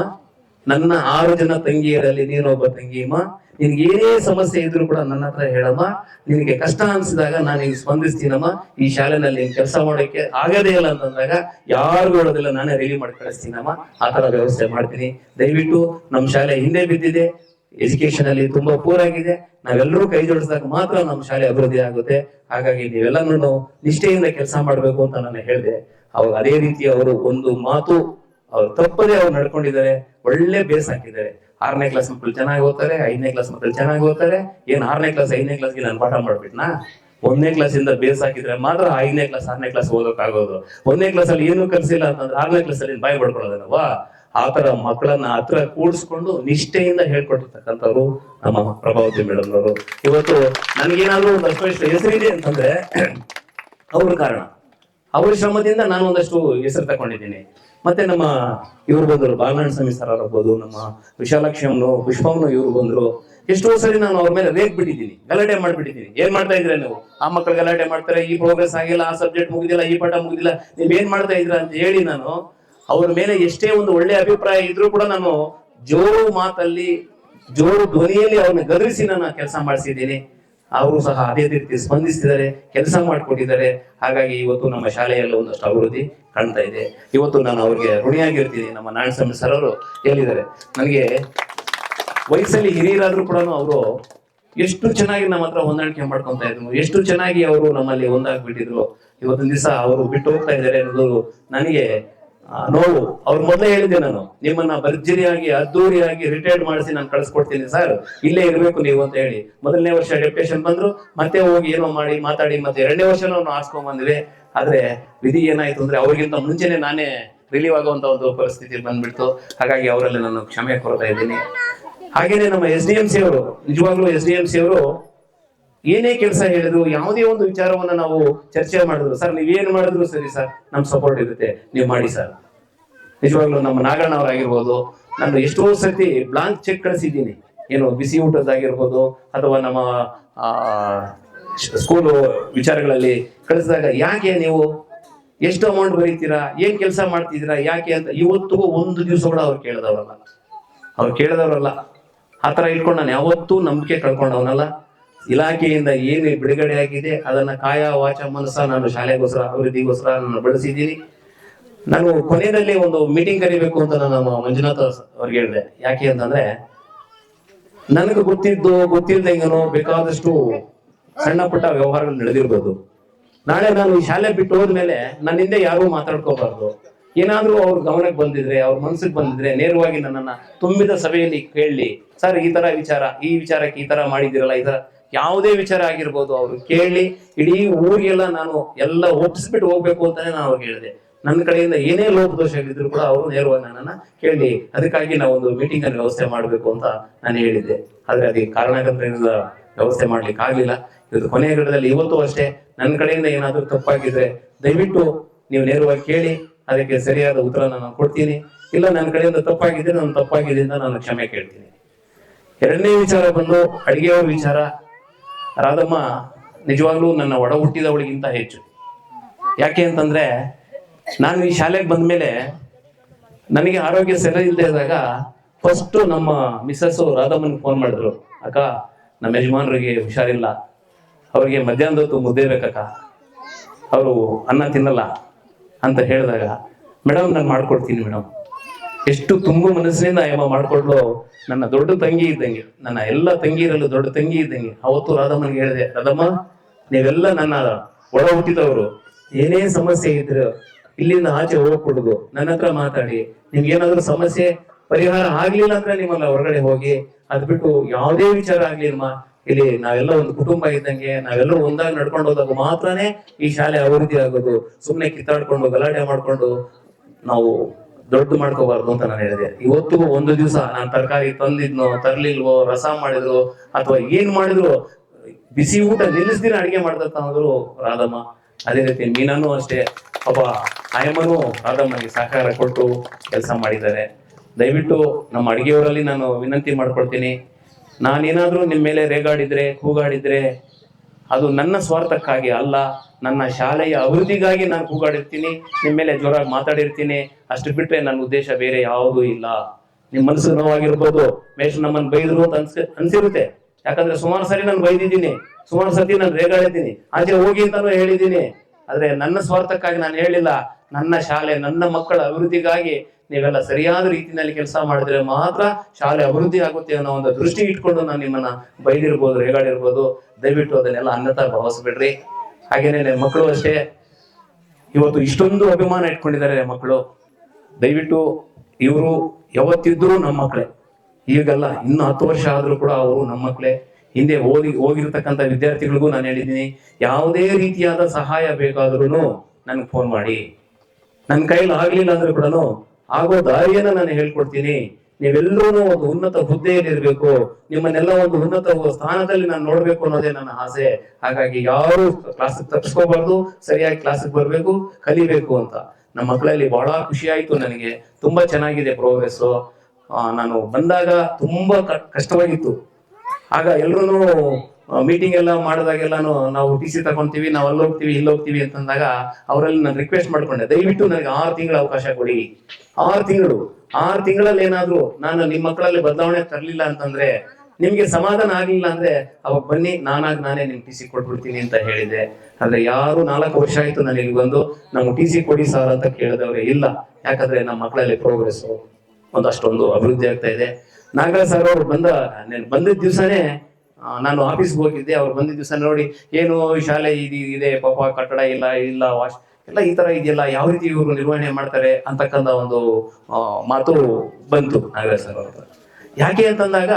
ನನ್ನ ಆರು ಜನ ತಂಗಿಯರಲ್ಲಿ ನೀನೊಬ್ಬ ತಂಗಿಯಮ್ಮ. ನಿನ್ಗೆ ಏನೇ ಸಮಸ್ಯೆ ಇದ್ರು ಕೂಡ ನನ್ನ ಹತ್ರ ಹೇಳಮ್ಮ. ನಿನಗೆ ಕಷ್ಟ ಅನ್ಸಿದಾಗ ನಾನು ಈಗ ಸ್ಪಂದಿಸ್ತೀನಮ್ಮ. ಈ ಶಾಲೆನಲ್ಲಿ ಕೆಲಸ ಮಾಡೋಕೆ ಆಗದೇ ಇಲ್ಲ ಅಂತಂದಾಗ ಯಾರಿಗೂ ಹೇಳೋದಿಲ್ಲ. ನಾನೇ ರೆಡಿ ಮಾಡಿ ಕಳಿಸ್ತೀನಮ್ಮ. ಆ ತರ ವ್ಯವಸ್ಥೆ ಮಾಡ್ತೀನಿ. ದಯವಿಟ್ಟು ನಮ್ಮ ಶಾಲೆ ಹಿಂದೆ ಬಿದ್ದಿದೆ. ಎಜುಕೇಶನ್ ಅಲ್ಲಿ ತುಂಬಾ ಪೂರ್ ಆಗಿದೆ. ನಾವೆಲ್ಲರೂ ಕೈ ಜೋಡಿಸಿದಾಗ ಮಾತ್ರ ನಮ್ಮ ಶಾಲೆ ಅಭಿವೃದ್ಧಿ ಆಗುತ್ತೆ. ಹಾಗಾಗಿ ನೀವೆಲ್ಲರೂ ನಿಷ್ಠೆಯಿಂದ ಕೆಲಸ ಮಾಡಬೇಕು ಅಂತ ನಾನು ಹೇಳಿದೆ. ಅವಾಗ ಅದೇ ರೀತಿ ಅವರು ಒಂದು ಮಾತು, ಅವ್ರು ತಪ್ಪದೇ ಅವ್ರು ನಡ್ಕೊಂಡಿದ್ದಾರೆ. ಒಳ್ಳೆ ಬೇಸ್ ಹಾಕಿದ್ದಾರೆ. ಆರನೇ ಕ್ಲಾಸ್ ಮಕ್ಕಳು ಚೆನ್ನಾಗಿ ಓದ್ತಾರೆ, ಐದನೇ ಕ್ಲಾಸ್ ಮಕ್ಕಳು ಚೆನ್ನಾಗಿ ಓದ್ತಾರೆ. ಏನ್ ಆರನೇ ಕ್ಲಾಸ್ ಐದನೇ ಕ್ಲಾಸ್ಗೆ ನಾನು ಪಾಠ ಮಾಡ್ಬಿಟ್ನಾ? ಒಂದನೇ ಕ್ಲಾಸ್ ಇಂದ ಬೇಸ್ ಹಾಕಿದ್ರೆ ಮಾತ್ರ ಐದನೇ ಕ್ಲಾಸ್ ಆರನೇ ಕ್ಲಾಸ್ ಓದೋಕ್ಕಾಗೋದು. ಒಂದನೇ ಕ್ಲಾಸ್ ಅಲ್ಲಿ ಏನು ಕಲ್ಸಿಲ್ಲ ಅಂತಂದ್ರೆ ಆರನೇ ಕ್ಲಾಸ್ ಅಲ್ಲಿ ಬಾಯ್ ಪಡ್ಕೊಳ್ಳೋದಲ್ವಾ ಆ ತರ ಮಕ್ಕಳನ್ನ ಹತ್ರ ಕೂಡಿಸ್ಕೊಂಡು ನಿಷ್ಠೆಯಿಂದ ಹೇಳ್ಕೊಟ್ಟಿರ್ತಕ್ಕಂಥವ್ರು ನಮ್ಮ ಪ್ರಭಾವತಿ ಮೇಡಮ್ ಅವರು. ಇವತ್ತು ನನ್ಗೇನಾದ್ರು ಒಂದು ಅಸ್ಪಷ್ಟ ಹೆಸರಿದೆ ಅಂತಂದ್ರೆ ಅವ್ರ ಕಾರಣ. ಅವ್ರ ಶ್ರಮದಿಂದ ನಾನು ಒಂದಷ್ಟು ಹೆಸರು ತಗೊಂಡಿದ್ದೀನಿ. ಮತ್ತೆ ನಮ್ಮ ಇವ್ರು ಬಂದರು, ಬಾಲನಾರಾಯಣ ಸ್ವಾಮಿ ಸರ್ ಆಗ್ಬೋದು ನಮ್ಮ ವಿಶಾಲಾಕ್ಷಮ್ನು ಪುಷ್ಪಮ್ನು ಇವ್ರು ಬಂದ್ರು. ಎಷ್ಟೋ ಸರಿ ನಾನು ಅವ್ರ ಮೇಲೆ ರೇಗ್ ಬಿಟ್ಟಿದ್ದೀನಿ, ಗಲಾಟೆ ಮಾಡ್ಬಿಟ್ಟಿದ್ದೀನಿ. ಏನ್ ಮಾಡ್ತಾ ಇದ್ರೆ ನೀವು? ಆ ಮಕ್ಕಳು ಗಲಾಟೆ ಮಾಡ್ತಾರೆ, ಈ ಪ್ರೋಗ್ರೆಸ್ ಆಗಿಲ್ಲ, ಆ ಸಬ್ಜೆಕ್ಟ್ ಮುಗಿದಿಲ್ಲ, ಈ ಪಾಠ ಮುಗಿದಿಲ್ಲ ನೀವ್ ಏನ್ ಮಾಡ್ತಾ ಇದ್ರ ಅಂತ ಹೇಳಿ ನಾನು ಅವ್ರ ಮೇಲೆ ಎಷ್ಟೇ ಒಂದು ಒಳ್ಳೆ ಅಭಿಪ್ರಾಯ ಇದ್ರೂ ಕೂಡ ನಾನು ಜೋರು ಮಾತಲ್ಲಿ, ಜೋರು ಧ್ವನಿಯಲ್ಲಿ ಅವ್ರನ್ನ ಗದರಿಸಿ ನಾನು ಕೆಲಸ ಮಾಡಿಸಿದ್ದೀನಿ. ಅವರು ಸಹ ಅದೇ ರೀತಿ ಸ್ಪಂದಿಸಿದ್ದಾರೆ ಕೆಲಸ ಮಾಡಿಕೊಟ್ಟಿದ್ದಾರೆ. ಹಾಗಾಗಿ ಇವತ್ತು ನಮ್ಮ ಶಾಲೆಯಲ್ಲಿ ಒಂದಷ್ಟು ಅಭಿವೃದ್ಧಿ ಕಾಣ್ತಾ ಇದೆ. ಇವತ್ತು ನಾನು ಅವ್ರಿಗೆ ಋಣಿಯಾಗಿರ್ತೀನಿ. ನಮ್ಮ ನಾರಾಯಣ ಸ್ವಾಮಿ ಸರ್ ಅವರು ಹೇಳಿದ್ದಾರೆ. ನನಗೆ ವಯಸ್ಸಲ್ಲಿ ಹಿರಿಯರಾದ್ರೂ ಕೂಡ ಅವರು ಎಷ್ಟು ಚೆನ್ನಾಗಿ ನಮ್ಮ ಹತ್ರ ಹೊಂದಾಣಿಕೆ ಮಾಡ್ಕೊಂತ ಇದ್ರು, ಎಷ್ಟು ಚೆನ್ನಾಗಿ ಅವರು ನಮ್ಮಲ್ಲಿ ಒಂದಾಗ್ಬಿಟ್ಟಿದ್ರು. ಇವತ್ತೊಂದು ದಿವಸ ಅವರು ಬಿಟ್ಟು ಹೋಗ್ತಾ ಇದ್ದಾರೆ ಅನ್ನೋದು ನನಗೆ ನೋವು. ಅವ್ರು ಮೊದಲೇ ಹೇಳಿದ್ದೆ ನಾನು, ನಿಮ್ಮನ್ನ ಭರ್ಜರಿಯಾಗಿ, ಅದ್ದೂರಿಯಾಗಿ ರಿಟೈರ್ಡ್ ಮಾಡಿಸಿ ನಾನು ಕಳಿಸ್ಕೊಡ್ತೀನಿ ಸರ್, ಇಲ್ಲೇ ಇರಬೇಕು ನೀವು ಅಂತ ಹೇಳಿ. ಮೊದಲನೇ ವರ್ಷ ಡೆಪ್ಯುಟೇಷನ್ ಬಂದ್ರು, ಮತ್ತೆ ಹೋಗಿ ಏನೋ ಮಾಡಿ, ಮಾತಾಡಿ, ಮತ್ತೆ ಎರಡನೇ ವರ್ಷನೂ ನಾವು ಆರ್ಸ್ಕೊಂಡ್ ಬಂದ್ವಿ ಆದ್ರೆ ವಿಧಿ ಏನಾಯ್ತು ಅಂದ್ರೆ ಅವ್ರಿಗಿಂತ ಮುಂಚೆನೆ ನಾನೇ ರಿಲೀವ್ ಆಗುವಂತ ಒಂದು ಪರಿಸ್ಥಿತಿ ಬಂದ್ಬಿಡ್ತು. ಹಾಗಾಗಿ ಅವರಲ್ಲಿ ನಾನು ಕ್ಷಮೆ ಕೊಡ್ತಾ ಇದ್ದೀನಿ. ಹಾಗೇನೆ ನಮ್ಮ ಎಸ್ ಡಿ ಎಂ ಸಿ ಅವರು, ನಿಜವಾಗ್ಲೂ ಎಸ್ ಡಿ ಎಂ ಸಿ ಅವರು ಏನೇ ಕೆಲಸ ಹೇಳಿದ್ರು, ಯಾವುದೇ ಒಂದು ವಿಚಾರವನ್ನ ನಾವು ಚರ್ಚೆ ಮಾಡಿದ್ರು, ಸರ್, ನೀವೇನು ಮಾಡಿದ್ರು ಸರಿ, ಸರ್? ನಮ್ ಸಪೋರ್ಟ್ ಇರುತ್ತೆ. ನೀವು ಮಾಡಿ, ಸರ್. ನಿಜವಾಗ್ಲೂ ನಮ್ಮ ನಾಗಣ್ಣ ಅವರಾಗಿರ್ಬೋದು, ನಾನು ಎಷ್ಟೋ ಸತಿ ಬ್ಲಾಂಕ್ ಚೆಕ್ ಕಳಿಸಿದ್ದೀನಿ. ಏನು ಬಿಸಿ ಊಟದ್ದಾಗಿರ್ಬೋದು, ಅಥವಾ ನಮ್ಮ ಸ್ಕೂಲು ವಿಚಾರಗಳಲ್ಲಿ ಕಳಿಸಿದಾಗ, ಯಾಕೆ ನೀವು? ಎಷ್ಟು ಅಮೌಂಟ್ ಬರೀತೀರಾ? ಏನ್ ಕೆಲಸ ಮಾಡ್ತಿದ್ದೀರಾ? ಯಾಕೆ? ಅಂತ ಇವತ್ತಿಗೂ ಒಂದು ದಿವಸ ಕೂಡ ಅವ್ರು ಕೇಳಿದವರಲ್ಲ. ಅವ್ರು ಕೇಳಿದವರಲ್ಲ. ಆ ಥರ ಇಟ್ಕೊಂಡು ನಾನು ಯಾವತ್ತೂ ನಂಬಿಕೆ ಕಳ್ಕೊಂಡವನಲ್ಲ. ಇಲಾಖೆಯಿಂದ ಏನು ಬಿಡುಗಡೆ ಆಗಿದೆ, ಅದನ್ನ ಕಾಯ ವಾಚ ಮನಸ್ಸ ನಾನು ಶಾಲೆಗೋಸ್ಕರ, ಅಭಿವೃದ್ಧಿಗೋಸ್ಕರ ನಾನು ಬಳಸಿದ್ದೀನಿ. ನಾನು ಕೊನೆಯಲ್ಲಿ ಒಂದು ಮೀಟಿಂಗ್ ಕರಿಬೇಕು ಅಂತ ನಾನು ಮಂಜುನಾಥ್ ಅವ್ರಿಗೆ ಹೇಳಿದೆ. ಯಾಕೆ ಅಂತಂದ್ರೆ, ನನಗೆ ಗೊತ್ತಿದ್ದು ಗೊತ್ತಿಲ್ದಂಗೆನೋ ಬೇಕಾದಷ್ಟು ಸಣ್ಣ ಪುಟ್ಟ ವ್ಯವಹಾರಗಳು ನಡೆದಿರ್ಬೋದು. ನಾಳೆ ನಾನು ಈ ಶಾಲೆ ಬಿಟ್ಟು ಹೋದ್ಮೇಲೆ ನನ್ನ ಹಿಂದೆ ಯಾರೂ ಮಾತಾಡ್ಕೋಬಾರ್ದು. ಏನಾದ್ರೂ ಅವ್ರ ಗಮನಕ್ಕೆ ಬಂದಿದ್ರೆ, ಅವ್ರ ಮನಸ್ಸಿಗೆ ಬಂದಿದ್ರೆ ನೇರವಾಗಿ ನನ್ನನ್ನ ತುಂಬಿದ ಸಭೆಯಲ್ಲಿ ಕೇಳಿ, ಸರ್, ಈ ತರ ವಿಚಾರ, ಈ ವಿಚಾರಕ್ಕೆ ಈ ತರ ಮಾಡಿದಿರಲ್ಲ ಈ ತರ ಯಾವುದೇ ವಿಚಾರ ಆಗಿರ್ಬೋದು, ಅವ್ರು ಕೇಳಿ, ಇಡೀ ಊರಿಗೆಲ್ಲ ನಾನು ಎಲ್ಲ ಒಪ್ಪಿಸ್ಬಿಟ್ಟು ಹೋಗ್ಬೇಕು ಅಂತಾನೆ ನಾನು ಅವ್ರಿಗೆ ಹೇಳಿದೆ. ನನ್ನ ಕಡೆಯಿಂದ ಏನೇ ಲೋಪದೋಷಗಳಿದ್ರು ಕೂಡ ಅವರು ನೇರವಾಗಿ ನನ್ನನ್ನ ಕೇಳಿ, ಅದಕ್ಕಾಗಿ ನಾವು ಒಂದು ಮೀಟಿಂಗ್ ಅನ್ನು ವ್ಯವಸ್ಥೆ ಮಾಡಬೇಕು ಅಂತ ನಾನು ಹೇಳಿದ್ದೆ. ಆದ್ರೆ ಅದಕ್ಕೆ ಕಾರಣಾಂತರದಿಂದ ವ್ಯವಸ್ಥೆ ಮಾಡ್ಲಿಕ್ಕೆ ಆಗ್ಲಿಲ್ಲ. ಇದು ಕೊನೆಯ ಘಟದಲ್ಲಿ ಇವತ್ತು ಅಷ್ಟೇ. ನನ್ನ ಕಡೆಯಿಂದ ಏನಾದ್ರೂ ತಪ್ಪಾಗಿದ್ರೆ ದಯವಿಟ್ಟು ನೀವು ನೇರವಾಗಿ ಕೇಳಿ, ಅದಕ್ಕೆ ಸರಿಯಾದ ಉತ್ತರ ನಾನು ಕೊಡ್ತೀನಿ. ಇಲ್ಲ, ನನ್ನ ಕಡೆಯಿಂದ ತಪ್ಪಾಗಿದ್ರೆ ನಾನು ತಪ್ಪಾಗಿದೆ ಅಂತ ನಾನು ಕ್ಷಮೆ ಕೇಳ್ತೀನಿ. ಎರಡನೇ ವಿಚಾರ ಬಂದು ಅಡಿಗೆಯವ್ರ ವಿಚಾರ. ರಾಧಮ್ಮ ನಿಜವಾಗ್ಲೂ ನನ್ನ ಒಡ ಹುಟ್ಟಿದವಳಿಗಿಂತ ಹೆಚ್ಚು. ಯಾಕೆ ಅಂತಂದ್ರೆ ನಾನು ಈ ಶಾಲೆಗೆ ಬಂದ್ಮೇಲೆ ನನಗೆ ಆರೋಗ್ಯ ಸರಿ ಇದ್ದಾಗ ಫಸ್ಟ್ ನಮ್ಮ ಮಿಸ್ಸಸ್ ರಾಧಮ್ಮನ್ ಫೋನ್ ಮಾಡಿದ್ರು. ಅಕ್ಕ, ನಮ್ಮ ಯಜಮಾನರಿಗೆ ಹುಷಾರಿಲ್ಲ. ಅವ್ರಿಗೆ ಮಧ್ಯಾಹ್ನದ ಹೊತ್ತು ಮುದ್ದೆ ಬೇಕಕ್ಕ. ಅವರು ಅನ್ನ ತಿನ್ನಲ್ಲ ಅಂತ ಹೇಳಿದಾಗ, ಮೇಡಮ್, ನಾನು ಮಾಡ್ಕೊಡ್ತೀನಿ ಮೇಡಮ್. ಎಷ್ಟು ತುಂಬು ಮನಸ್ಸಿನಿಂದ ಆಯಮ ಮಾಡ್ಕೊಂಡು ನನ್ನ ದೊಡ್ಡ ತಂಗಿ ಇದ್ದಂಗೆ, ನನ್ನ ಎಲ್ಲ ತಂಗಿಯರಲ್ಲೂ ದೊಡ್ಡ ತಂಗಿ ಇದ್ದಂಗೆ, ಅವತ್ತು ರಾಧಮ್ಮನಿಗೆ ಹೇಳಿದೆ, ರಾಧಮ್ಮ, ನೀವೆಲ್ಲ ನನ್ನ ಒಳ ಹುಟ್ಟಿದವರು, ಏನೇ ಸಮಸ್ಯೆ ಇದ್ರು ಇಲ್ಲಿಂದ ಆಚೆ ಹೋಗ್ಕೊಡುದು ನನ್ನ ಹತ್ರ ಮಾತಾಡಿ ನಿಮ್ಗೆ ಏನಾದ್ರೂ ಸಮಸ್ಯೆ, ಪರಿಹಾರ ಆಗ್ಲಿಲ್ಲ ಅಂದ್ರೆ ನಿಮ್ಮನ್ನ ಹೊರಗಡೆ ಹೋಗಿ, ಅದ್ ಬಿಟ್ಟು ಯಾವುದೇ ವಿಚಾರ ಆಗ್ಲಿ ಅಮ್ಮ ಇಲ್ಲಿ ನಾವೆಲ್ಲ ಒಂದು ಕುಟುಂಬ ಇದ್ದಂಗೆ, ನಾವೆಲ್ಲರೂ ಒಂದಾಗಿ ನಡ್ಕೊಂಡು ಹೋದಾಗ ಮಾತ್ರನೇ ಈ ಶಾಲೆ ಅಭಿವೃದ್ಧಿ ಆಗೋದು. ಸುಮ್ನೆ ಕಿತ್ತಾಡ್ಕೊಂಡು ಗಲಾಟೆ ಮಾಡ್ಕೊಂಡು ನಾವು ದೊಡ್ಡ ಮಾಡ್ಕೋಬಾರ್ದು ಅಂತ ನಾನು ಹೇಳಿದೆ. ಇವತ್ತು ಒಂದು ದಿವಸ ನಾನು ತರಕಾರಿ ತಂದಿದ್ನೋ, ತರ್ಲಿಲ್ವೋ, ರಸ ಮಾಡಿದ್ರು, ಅಥವಾ ಏನ್ ಮಾಡಿದ್ರು, ಬಿಸಿ ಊಟ ನಿಲ್ಲಿಸ್ದಿರ ಅಡಿಗೆ ಮಾಡ್ದಂತ ಅಂದ್ರು ರಾಧಮ್ಮ. ಅದೇ ರೀತಿ ಮೀನನ್ನು ಅಷ್ಟೇ. ಪಾಪ ಆಯಮ್ಮನು ರಾಧಮ್ಮನಿಗೆ ಸಹಕಾರ ಕೊಟ್ಟು ಕೆಲಸ ಮಾಡಿದ್ದಾರೆ. ದಯವಿಟ್ಟು ನಮ್ಮ ಅಡಿಗೆಯವರಲ್ಲಿ ನಾನು ವಿನಂತಿ ಮಾಡ್ಕೊಳ್ತೀನಿ. ನಾನೇನಾದ್ರೂ ನಿಮ್ಮ ಮೇಲೆ ರೇಗಾಡಿದ್ರೆ, ಕೂಗಾಡಿದ್ರೆ ಅದು ನನ್ನ ಸ್ವಾರ್ಥಕ್ಕಾಗಿ ಅಲ್ಲ, ನನ್ನ ಶಾಲೆಯ ಅಭಿವೃದ್ಧಿಗಾಗಿ ನಾನು ಕೂಗಾಡಿರ್ತೀನಿ, ನಿಮ್ಮ ಮೇಲೆ ಜೋರಾಗಿ ಮಾತಾಡಿರ್ತೀನಿ, ಅಷ್ಟು ಬಿಟ್ರೆ ನನ್ನ ಉದ್ದೇಶ ಬೇರೆ ಯಾವುದೂ ಇಲ್ಲ. ನಿಮ್ಮ ಮನಸ್ಸು ನೋವಾಗಿರ್ಬೋದು ಮೇಷ್ ನಮ್ಮನ್ನು ಬೈದ್ರು ಅಂತ ಅನ್ಸ್, ಅನ್ಸಿರುತ್ತೆ. ಯಾಕಂದ್ರೆ ಸುಮಾರು ಸರಿ ನಾನು ಬೈದಿದ್ದೀನಿ, ಸುಮಾರು ಸತಿ ನಾನು ರೇಗಾಡಿದ್ದೀನಿ, ಆಚೆ ಹೋಗಿ ಅಂತಾನು ಹೇಳಿದ್ದೀನಿ. ಆದ್ರೆ ನನ್ನ ಸ್ವಾರ್ಥಕ್ಕಾಗಿ ನಾನು ಹೇಳಿಲ್ಲ, ನನ್ನ ಶಾಲೆ, ನನ್ನ ಮಕ್ಕಳ ಅಭಿವೃದ್ಧಿಗಾಗಿ ನೀವೆಲ್ಲ ಸರಿಯಾದ ರೀತಿಯಲ್ಲಿ ಕೆಲಸ ಮಾಡಿದ್ರೆ ಮಾತ್ರ ಶಾಲೆ ಅಭಿವೃದ್ಧಿ ಆಗುತ್ತೆ ಅನ್ನೋ ಒಂದು ದೃಷ್ಟಿ ಇಟ್ಕೊಂಡು ನಾನು ನಿಮ್ಮನ್ನ ಬೈದಿರ್ಬೋದು, ರೇಗಾಡಿರ್ಬೋದು. ದಯವಿಟ್ಟು ಅದನ್ನೆಲ್ಲ ಅನ್ಯತಾ ಭಾವಿಸ್ಬಿಡ್ರಿ. ಹಾಗೇನೆ ಮಕ್ಕಳು ಅಷ್ಟೇ. ಇವತ್ತು ಇಷ್ಟೊಂದು ಅಭಿಮಾನ ಇಟ್ಕೊಂಡಿದ್ದಾರೆ ಮಕ್ಕಳು. ದಯವಿಟ್ಟು ಇವರು ಯಾವತ್ತಿದ್ರೂ ನಮ್ಮ ಮಕ್ಕಳೇ. ಈಗಲ್ಲ ಇನ್ನು ಹತ್ತು ವರ್ಷ ಆದ್ರೂ ಕೂಡ ಅವರು ನಮ್ಮ ಮಕ್ಕಳೇ. ಹಿಂದೆ ಓದಿ ಹೋಗಿರ್ತಕ್ಕಂಥ ವಿದ್ಯಾರ್ಥಿಗಳಿಗೂ ನಾನು ಹೇಳಿದ್ದೀನಿ, ಯಾವುದೇ ರೀತಿಯಾದ ಸಹಾಯ ಬೇಕಾದ್ರೂ ನನಗೆ ಫೋನ್ ಮಾಡಿ. ನನ್ನ ಕೈಲಿ ಆಗ್ಲಿಲ್ಲ ಅಂದ್ರೂ ಕೂಡ ಆಗೋ ದಾರಿಯನ್ನ ನಾನು ಹೇಳ್ಕೊಡ್ತೀನಿ. ನೀವೆಲ್ಲರೂ ಒಂದು ಉನ್ನತ ಹುದ್ದೆಯಲ್ಲಿ ಇರಬೇಕು ನಿಮ್ಮನ್ನೆಲ್ಲ ಒಂದು ಉನ್ನತ ಸ್ಥಾನದಲ್ಲಿ ನಾನು ನೋಡ್ಬೇಕು ಅನ್ನೋದೇ ನನ್ನ ಆಸೆ. ಹಾಗಾಗಿ ಯಾರು ಕ್ಲಾಸ್ ತಪ್ಪಿಸ್ಕೋಬಾರ್ದು ಸರಿಯಾಗಿ ಕ್ಲಾಸಿಗೆ ಬರ್ಬೇಕು, ಕಲಿಬೇಕು ಅಂತ. ನಮ್ಮ ಮಕ್ಕಳಲ್ಲಿ ಬಹಳ ಖುಷಿ ಆಯ್ತು ನನಗೆ. ತುಂಬಾ ಚೆನ್ನಾಗಿದೆ ಪ್ರೋಗ್ರೆಸ್ ನಾನು ಬಂದಾಗ ತುಂಬಾ ಕಷ್ಟವಾಗಿತ್ತು. ಆಗ ಎಲ್ರು ಮೀಟಿಂಗ್ ಎಲ್ಲ ಮಾಡಿದಾಗೆಲ್ಲಾನು ನಾವು ಟಿ ಸಿ ತಗೊಂತೀವಿ ನಾವು ಅಲ್ಲಿ ಹೋಗ್ತೀವಿ, ಇಲ್ಲಿ ಹೋಗ್ತೀವಿ ಅಂತಂದಾಗ ಅವರಲ್ಲಿ ನಾನು ರಿಕ್ವೆಸ್ಟ್ ಮಾಡ್ಕೊಂಡೆ. ದಯವಿಟ್ಟು ನನಗೆ ಆರು ತಿಂಗಳ ಅವಕಾಶ ಕೊಡಿ. ಆರು ತಿಂಗಳು. ಆರು ತಿಂಗಳಲ್ಲಿ ಏನಾದ್ರು ನಾನು ನಿಮ್ಮ ಮಕ್ಕಳಲ್ಲಿ ಬದಲಾವಣೆ ತರಲಿಲ್ಲ ಅಂತಂದ್ರೆ ನಿಮ್ಗೆ ಸಮಾಧಾನ ಆಗ್ಲಿಲ್ಲ ಅಂದ್ರೆ ಅವಾಗ ಬನ್ನಿ, ನಾನಾಗ್ ನಾನೇ ನಿಮ್ ಟಿ ಸಿ ಕೊಟ್ಬಿಡ್ತೀನಿ ಅಂತ ಹೇಳಿದೆ. ಆದ್ರೆ ಯಾರು ನಾಲ್ಕು ವರ್ಷ ಆಯ್ತು ನಾನು ಇಲ್ಲಿ ಬಂದು ನಮ್ಗೆ ಟಿ ಸಿ ಕೊಡಿ ಸರ್ ಅಂತ ಕೇಳಿದವ್ರೆ ಇಲ್ಲ. ಯಾಕಂದ್ರೆ ನಮ್ಮ ಮಕ್ಕಳಲ್ಲಿ ಪ್ರೋಗ್ರೆಸ್ ಒಂದಷ್ಟೊಂದು ಅಭಿವೃದ್ಧಿ ಆಗ್ತಾ ಇದೆ. ನಾಗರಾಜ್ ಸರ್ ಅವ್ರು ಬಂದ ಬಂದಿದ್ದ ದಿವಸನೇ ನಾನು ಆಫೀಸ್ಗೆ ಹೋಗಿದ್ದೆ, ಅವ್ರು ಬಂದಿದ್ದ ದಿವಸ ನೋಡಿ, ಏನು ಶಾಲೆ ಇದು ಇದೆ, ಪಾಪ ಕಟ್ಟಡ ಇಲ್ಲ ಇಲ್ಲ, ವಾಶ್ ಎಲ್ಲ ಈ ತರ ಇದೆಯಲ್ಲ, ಯಾವ ರೀತಿ ಇವರು ನಿರ್ವಹಣೆ ಮಾಡ್ತಾರೆ ಅಂತಕ್ಕಂಥ ಒಂದು ಮಾತು ಬಂತು ನಾಗರಾಜ್ ಸರ್. ಯಾಕೆ ಅಂತಂದಾಗ,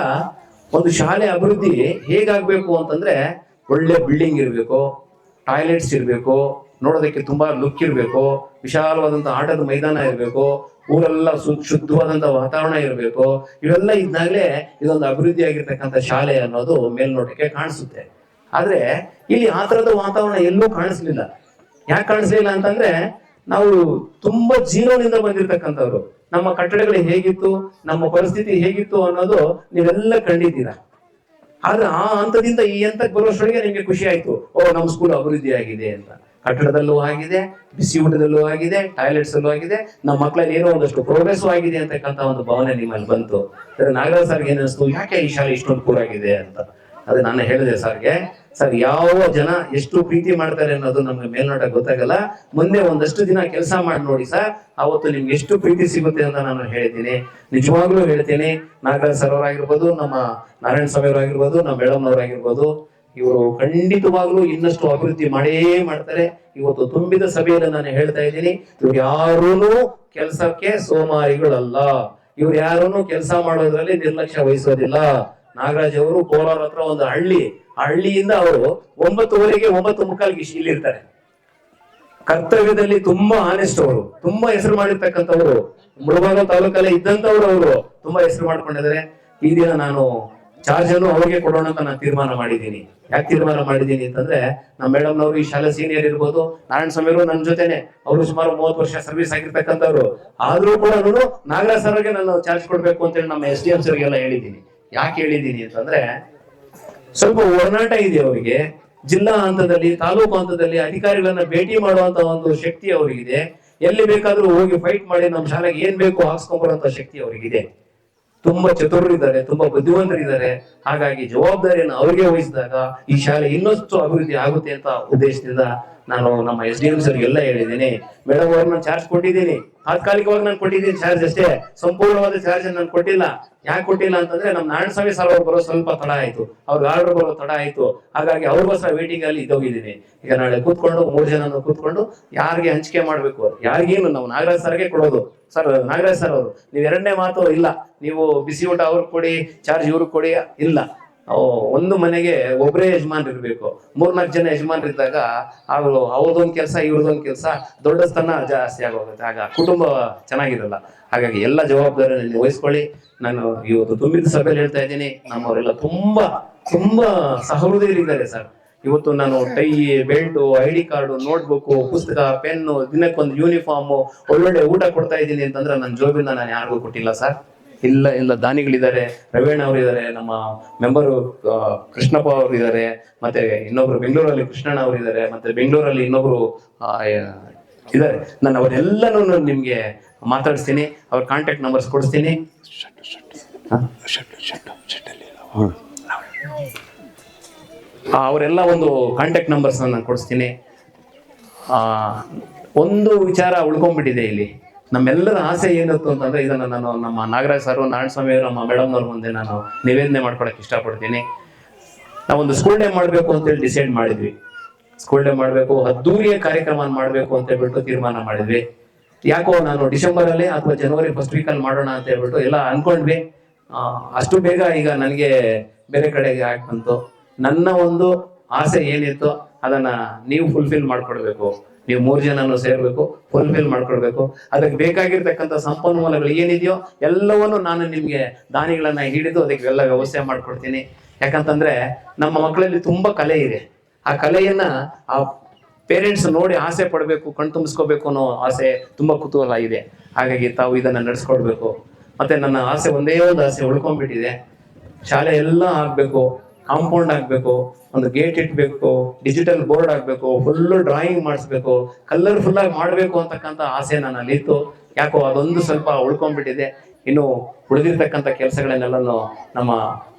ಒಂದು ಶಾಲೆ ಅಭಿವೃದ್ಧಿ ಹೇಗಾಗ್ಬೇಕು ಅಂತಂದ್ರೆ, ಒಳ್ಳೆ ಬಿಲ್ಡಿಂಗ್ ಇರಬೇಕು ಟಾಯ್ಲೆಟ್ಸ್ ಇರಬೇಕು, ನೋಡೋದಕ್ಕೆ ತುಂಬಾ ಲುಕ್ ಇರಬೇಕು ವಿಶಾಲವಾದಂತಹ ಆಟದ ಮೈದಾನ ಇರಬೇಕು ಊರೆಲ್ಲ ಶುದ್ಧವಾದಂತ ವಾತಾವರಣ ಇರಬೇಕು. ಇವೆಲ್ಲ ಇದ್ದಾಗಲೇ ಇದೊಂದು ಅಭಿವೃದ್ಧಿ ಆಗಿರ್ತಕ್ಕಂಥ ಶಾಲೆ ಅನ್ನೋದು ಮೇಲ್ನೋಟಕ್ಕೆ ಕಾಣಿಸುತ್ತೆ. ಆದ್ರೆ ಇಲ್ಲಿ ಆ ತರದ ವಾತಾವರಣ ಎಲ್ಲೂ ಕಾಣಿಸ್ಲಿಲ್ಲ. ಯಾಕೆ ಕಾಣಿಸ್ಲಿಲ್ಲ ಅಂತಂದ್ರೆ ನಾವು ತುಂಬಾ ಜೀವನದಿಂದ ಬಂದಿರತಕ್ಕಂಥವ್ರು. ನಮ್ಮ ಕಟ್ಟಡಗಳು ಹೇಗಿತ್ತು, ನಮ್ಮ ಪರಿಸ್ಥಿತಿ ಹೇಗಿತ್ತು ಅನ್ನೋದು ನೀವೆಲ್ಲ ಕಂಡಿದ್ದೀರಾ? ಆದ್ರೆ ಆ ಹಂತದಿಂದ ಈ ಹಂತಕ್ಕೆ ಬರೋಷ್ಟೊಳಗೆ ನಿಮಗೆ ಖುಷಿ ಆಯ್ತು. ಓ ನಮ್ಮ ಸ್ಕೂಲ್ ಅಭಿವೃದ್ಧಿ ಆಗಿದೆ ಅಂತ. ಕಟ್ಟಡದಲ್ಲೂ ಆಗಿದೆ, ಬಿಸಿ ಊಟದಲ್ಲೂ ಆಗಿದೆ ಟಾಯ್ಲೆಟ್ಸ್ ಅಲ್ಲೂ ಆಗಿದೆ. ನಮ್ಮ ಮಕ್ಕಳಲ್ಲಿ ಏನೋ ಒಂದಷ್ಟು ಪ್ರೋಗ್ರೆಸ್ ಆಗಿದೆ ಅಂತಕ್ಕಂಥ ಒಂದು ಭಾವನೆ ನಿಮ್ಮಲ್ಲಿ ಬಂತು. ನಾಗರಾಜ್ ಸರ್ಗೆ ಏನಿಸ್ತು ಯಾಕೆ ಈ ಶಾಲೆ ಇಷ್ಟೊಂದು ಆಗಿದೆ ಅಂತ? ಅದು ನಾನು ಹೇಳಿದೆ ಸರ್ಗೆ. ಸರ್, ಯಾವ ಜನ ಎಷ್ಟು ಪ್ರೀತಿ ಮಾಡ್ತಾರೆ ಅನ್ನೋದು ನಮ್ಗೆ ಮೇಲ್ನೋಟ ಗೊತ್ತಾಗಲ್ಲ. ಮುಂದೆ ಒಂದಷ್ಟು ದಿನ ಕೆಲಸ ಮಾಡಿ ನೋಡಿ ಸರ್, ಅವತ್ತು ನಿಮ್ಗೆ ಎಷ್ಟು ಪ್ರೀತಿ ಸಿಗುತ್ತೆ ಅಂತ ನಾನು ಹೇಳ್ತೀನಿ ನಿಜವಾಗ್ಲೂ ಹೇಳ್ತೀನಿ, ನಾಗರಾಜ್ ಸರ್ ಅವರಾಗಿರ್ಬೋದು, ನಮ್ಮ ನಾರಾಯಣ ಸ್ವಾಮಿ ಅವರಾಗಿರ್ಬೋದು, ನಮ್ಮ ಮೇಡಮ್ ಅವರಾಗಿರ್ಬೋದು ಇವರು ಖಂಡಿತವಾಗ್ಲೂ ಇನ್ನಷ್ಟು ಅಭಿವೃದ್ಧಿ ಮಾಡೇ ಮಾಡ್ತಾರೆ. ಇವತ್ತು ತುಂಬಿದ ಸಭೆಯಲ್ಲಿ ನಾನು ಹೇಳ್ತಾ ಇದ್ದೀನಿ, ಇವ್ರು ಯಾರೂ ಕೆಲಸಕ್ಕೆ ಸೋಮಾರಿಗಳಲ್ಲ. ಇವ್ರು ಯಾರನ್ನು ಕೆಲಸ ಮಾಡೋದ್ರಲ್ಲಿ ನಿರ್ಲಕ್ಷ್ಯ ವಹಿಸೋದಿಲ್ಲ. ನಾಗರಾಜ್ ಅವರು ಕೋಲಾರ ಹತ್ರ ಒಂದು ಹಳ್ಳಿ, ಹಳ್ಳಿಯಿಂದ ಅವರು ಒಂಬತ್ತುವರೆಗೆ ಒಂಬತ್ತು ಮುಕ್ಕಾಲ್ಗೆ ಇಲ್ಲಿ ಇರ್ತಾರೆ ಕರ್ತವ್ಯದಲ್ಲಿ ತುಂಬಾ ಆನೆಸ್ಟ್ ಅವರು, ತುಂಬಾ ಹೆಸರು ಮಾಡಿರ್ತಕ್ಕಂಥವ್ರು. ಮುಳಬಾಗ ತಾಲೂಕಲ್ಲೇ ಇದ್ದಂಥವ್ರು ಅವರು, ತುಂಬಾ ಹೆಸರು ಮಾಡ್ಕೊಂಡಿದ್ದಾರೆ. ಈ ದಿನ ನಾನು ಚಾರ್ಜ್ ಅನ್ನು ಅವ್ರಿಗೆ ಕೊಡೋಣ ಅಂತ ನಾನು ತೀರ್ಮಾನ ಮಾಡಿದ್ದೀನಿ. ಯಾಕೆ ತೀರ್ಮಾನ ಮಾಡಿದ್ದೀನಿ ಅಂತಂದ್ರೆ, ನಮ್ಮ ಮೇಡಮ್ ನವರು ಈ ಶಾಲೆ ಸೀನಿಯರ್ ಇರ್ಬೋದು, ನಾರಾಯಣ ಸ್ವಾಮಿಯವರು ನನ್ನ ಜೊತೆನೆ. ಅವರು ಸುಮಾರು ಮೂವತ್ತು ವರ್ಷ ಸರ್ವಿಸ್ ಆಗಿರ್ತಕ್ಕಂಥವ್ರು. ಆದ್ರೂ ಕೂಡ ನಾನು ನಾಗರಾಜ್ ಸರ್ಗೆ ನಾನು ಚಾರ್ಜ್ ಕೊಡ್ಬೇಕು ಅಂತೇಳಿ ನಮ್ಮ ಎಸ್ ಡಿ ಎಂ ಸರ್ಗೆಲ್ಲ ಹೇಳಿದ್ದೀನಿ. ಯಾಕೆ ಹೇಳಿದ್ದೀನಿ ಅಂತಂದ್ರೆ, ಸ್ವಲ್ಪ ಒಡನಾಟ ಇದೆ ಅವರಿಗೆ. ಜಿಲ್ಲಾ ಹಂತದಲ್ಲಿ, ತಾಲೂಕು ಹಂತದಲ್ಲಿ ಅಧಿಕಾರಿಗಳನ್ನ ಭೇಟಿ ಮಾಡುವಂತ ಒಂದು ಶಕ್ತಿ ಅವರಿಗಿದೆ. ಎಲ್ಲಿ ಬೇಕಾದ್ರೂ ಹೋಗಿ ಫೈಟ್ ಮಾಡಿ ನಮ್ಮ ಶಾಲೆಗೆ ಏನ್ ಬೇಕು ಹಾಕ್ಸ್ಕೊಂಬರುವಂತ ಶಕ್ತಿ ಅವರಿಗಿದೆ. ತುಂಬಾ ಚತುರರಿದ್ದಾರೆ, ತುಂಬಾ ಬುದ್ಧಿವಂತರಿದ್ದಾರೆ. ಹಾಗಾಗಿ ಜವಾಬ್ದಾರಿಯನ್ನು ಅವರಿಗೆ ವಹಿಸಿದಾಗ ಈ ಶಾಲೆ ಇನ್ನಷ್ಟು ಅಭಿವೃದ್ಧಿ ಆಗುತ್ತೆ ಅಂತ ಉದ್ದೇಶದಿಂದ ನಾನು ನಮ್ಮ ಎಸ್ ಡಿ ಎಂ ಸರ್ ಎಲ್ಲ ಹೇಳಿದ್ದೀನಿ ಮೇಡಮ್ ಅವ್ರನ್ನ ಚಾರ್ಜ್ ಕೊಟ್ಟಿದ್ದೀನಿ. ತಾತ್ಕಾಲಿಕವಾಗಿ ನಾನು ಕೊಟ್ಟಿದ್ದೀನಿ ಚಾರ್ಜ್ ಅಷ್ಟೇ. ಸಂಪೂರ್ಣವಾದ ಚಾರ್ಜ್ ನಾನು ಕೊಟ್ಟಿಲ್ಲ. ಯಾಕೆ ಕೊಟ್ಟಿಲ್ಲ ಅಂತಂದ್ರೆ ನಮ್ಮ ನಾರಾಯಣ ಸ್ವಾಮಿ ಸರ್ ಅವ್ರು ಬರೋ ಸ್ವಲ್ಪ ತಡ ಆಯ್ತು. ಅವ್ರಿಗೆ ಆರ್ಡರ್ ಬರೋ ತಡ ಆಯ್ತು. ಹಾಗಾಗಿ ಅವ್ರಿಗೋಸ್ಕರ ವೇಟಿಂಗ್ ಅಲ್ಲಿ ಇದ್ದೋಗಿದ್ದೀನಿ. ಈಗ ನಾಳೆ ಕೂತ್ಕೊಂಡು ಮೂರು ಜನ ಕೂತ್ಕೊಂಡು ಯಾರಿಗೆ ಹಂಚಿಕೆ ಮಾಡ್ಬೇಕು? ಯಾರಿಗೇನು ನಾವು ನಾಗರಾಜ್ ಸರ್ಗೆ ಕೊಡೋದು? ಸರ್ ನಾಗರಾಜ್ ಸರ್ ಅವರು. ನೀವು ಎರಡನೇ ಮಾತು ಇಲ್ಲ. ನೀವು ಬಿಸಿ ಊಟ ಅವ್ರಿಗೆ ಕೊಡಿ ಚಾರ್ಜ್ ಇವ್ರಿಗೆ ಕೊಡಿ, ಇಲ್ಲ. ಒಂದು ಮನೆಗೆ ಒಬ್ಬರೇ ಯಜಮಾನ್ ಇರ್ಬೇಕು. ಮೂರ್ನಾಲ್ಕು ಜನ ಯಜಮಾನ್ರಿದ್ದಾಗ ಅವರು ಅವ್ರದೊಂದು ಕೆಲಸ ಇವ್ರದೊಂದು ಕೆಲಸ ದೊಡ್ಡ ಸ್ಥಾನ ಜಾಸ್ತಿ ಆಗೋಗುತ್ತೆ. ಆಗ ಕುಟುಂಬ ಚೆನ್ನಾಗಿರಲ್ಲ. ಹಾಗಾಗಿ ಎಲ್ಲ ಜವಾಬ್ದಾರಿಯನ್ನು ವಹಿಸ್ಕೊಳ್ಳಿ. ನಾನು ಇವತ್ತು ತುಂಬಿದ ಸಭೆಯಲ್ಲಿ ಹೇಳ್ತಾ ಇದ್ದೀನಿ. ನಮ್ಮವರೆಲ್ಲ ತುಂಬಾ ತುಂಬಾ ಸಹೃದಯರಿದ್ದಾರೆ ಸರ್. ಇವತ್ತು ನಾನು tie, belt, I D card notebook ಪುಸ್ತಕ, ಪೆನ್ನು, ದಿನಕ್ಕೊಂದು ಯೂನಿಫಾರ್ಮ್, ಒಳ್ಳೊಳ್ಳೆ ಊಟ ಕೊಡ್ತಾ ಇದ್ದೀನಿ ಅಂತಂದ್ರೆ ನನ್ನ ಜೋಬಿಂದ ನಾನು ಯಾರಿಗೂ ಕೊಟ್ಟಿಲ್ಲ ಸರ್. ಇಲ್ಲ ಇಲ್ಲ, ದಾನಿಗಳಿದ್ದಾರೆ ರವೀಣ್ ಅವರು ಇದ್ದಾರೆ ನಮ್ಮ ಮೆಂಬರು ಕೃಷ್ಣಪ್ಪ ಅವರು ಇದ್ದಾರೆ ಮತ್ತೆ ಇನ್ನೊಬ್ರು ಬೆಂಗಳೂರಲ್ಲಿ ಕೃಷ್ಣಣ್ಣ ಅವರು ಇದ್ದಾರೆ ಮತ್ತೆ ಬೆಂಗಳೂರಲ್ಲಿ ಇನ್ನೊಬ್ರು ಇದ್ದಾರೆ. ನಾನು ಅವರೆಲ್ಲನೂ ನಿಮ್ಗೆ ಮಾತಾಡಿಸ್ತೀನಿ, ಅವ್ರ ಕಾಂಟ್ಯಾಕ್ಟ್ ನಂಬರ್ಸ್ ಕೊಡಿಸ್ತೀನಿ. ಅವರೆಲ್ಲ ಒಂದು ಕಾಂಟ್ಯಾಕ್ಟ್ ನಂಬರ್ಸ್ ನಾನು ಕೊಡಿಸ್ತೀನಿ. ಒಂದು ವಿಚಾರ ಉಳ್ಕೊಂಡ್ಬಿಟ್ಟಿದೆ ಇಲ್ಲಿ. ನಮ್ಮೆಲ್ಲರ ಆಸೆ ಏನಿತ್ತು ಅಂತಂದ್ರೆ ಇದನ್ನ ನಾನು ನಮ್ಮ ನಾಗರಾಜ್ ಸರ್ ನಾರಾಯಣ ಸ್ವಾಮಿ ಅವರು, ನಮ್ಮ ಮೇಡಮ್ ಅವ್ರ ಮುಂದೆ ನಾನು ನಿವೇದನೆ ಮಾಡ್ಕೊಳಕ್ ಇಷ್ಟಪಡ್ತೀನಿ. ನಾವೊಂದು ಸ್ಕೂಲ್ ಡೇ ಮಾಡಬೇಕು ಅಂತೇಳಿ ಡಿಸೈಡ್ ಮಾಡಿದ್ವಿ. ಸ್ಕೂಲ್ ಡೇ ಮಾಡಬೇಕು ಅದ್ದೂರಿಯ ಕಾರ್ಯಕ್ರಮ ಮಾಡಬೇಕು ಅಂತ ಹೇಳ್ಬಿಟ್ಟು ತೀರ್ಮಾನ ಮಾಡಿದ್ವಿ. ಯಾಕೋ ನಾನು ಡಿಸೆಂಬರ್ ಅಲ್ಲಿ ಅಥವಾ ಜನವರಿ ಫಸ್ಟ್ ವೀಕ್ ಅಲ್ಲಿ ಮಾಡೋಣ ಅಂತ ಹೇಳ್ಬಿಟ್ಟು ಎಲ್ಲ ಅನ್ಕೊಂಡ್ವಿ. ಅಷ್ಟು ಬೇಗ ಈಗ ನನಗೆ ಬೇರೆ ಕಡೆಗೆ ಆಗಿ ಬಂತು. ನನ್ನ ಒಂದು ಆಸೆ ಏನಿತ್ತು ಅದನ್ನ ನೀವು ಫುಲ್ಫಿಲ್ ಮಾಡ್ಕೊಡ್ಬೇಕು. ನೀವು ಮೂರು ಜನನು ಸೇರ್ಬೇಕು ಫುಲ್ಫಿಲ್ ಮಾಡ್ಕೊಳ್ಬೇಕು. ಅದಕ್ಕೆ ಬೇಕಾಗಿರ್ತಕ್ಕಂಥ ಸಂಪನ್ಮೂಲಗಳು ಏನಿದೆಯೋ ಎಲ್ಲವನ್ನು ನಾನು ನಿಮಗೆ ದಾನಿಗಳನ್ನ ಹಿಡಿದು ಅದಕ್ಕೆ ಎಲ್ಲ ವ್ಯವಸ್ಥೆ ಮಾಡ್ಕೊಡ್ತೀನಿ. ಯಾಕಂತಂದ್ರೆ ನಮ್ಮ ಮಕ್ಕಳಲ್ಲಿ ತುಂಬಾ ಕಲೆ ಇದೆ. ಆ ಕಲೆಯನ್ನ ಆ ಪೇರೆಂಟ್ಸ್ ನೋಡಿ ಆಸೆ ಪಡಬೇಕು, ಕಣ್ ತುಂಬಿಸ್ಕೋಬೇಕು ಅನ್ನೋ ಆಸೆ ತುಂಬಾ ಕುತೂಹಲ ಇದೆ. ಹಾಗಾಗಿ ತಾವು ಇದನ್ನ ನಡೆಸ್ಕೊಡ್ಬೇಕು. ಮತ್ತೆ ನನ್ನ ಆಸೆ ಒಂದೇ ಒಂದು ಆಸೆ ಉಳ್ಕೊಂಡ್ಬಿಟ್ಟಿದೆ. ಶಾಲೆ ಎಲ್ಲ ಆಗ್ಬೇಕು, ಕಾಂಪೌಂಡ್ ಆಗ್ಬೇಕು ಒಂದು ಗೇಟ್ ಇಟ್ಬೇಕು ಡಿಜಿಟಲ್ ಬೋರ್ಡ್ ಆಗ್ಬೇಕು ಫುಲ್ಲು ಡ್ರಾಯಿಂಗ್ ಮಾಡಿಸ್ಬೇಕು ಕಲರ್ಫುಲ್ ಆಗಿ ಮಾಡಬೇಕು ಅಂತಕ್ಕಂಥ ಆಸೆ ನನ್ನಲ್ಲಿ ಇತ್ತು ಯಾಕೋ ಅದೊಂದು ಸ್ವಲ್ಪ ಉಳ್ಕೊಂಡ್ಬಿಟ್ಟಿದೆ. ಇನ್ನು ಉಳಿದಿರ್ತಕ್ಕಂಥ ಕೆಲಸಗಳನ್ನೆಲ್ಲನೂ ನಮ್ಮ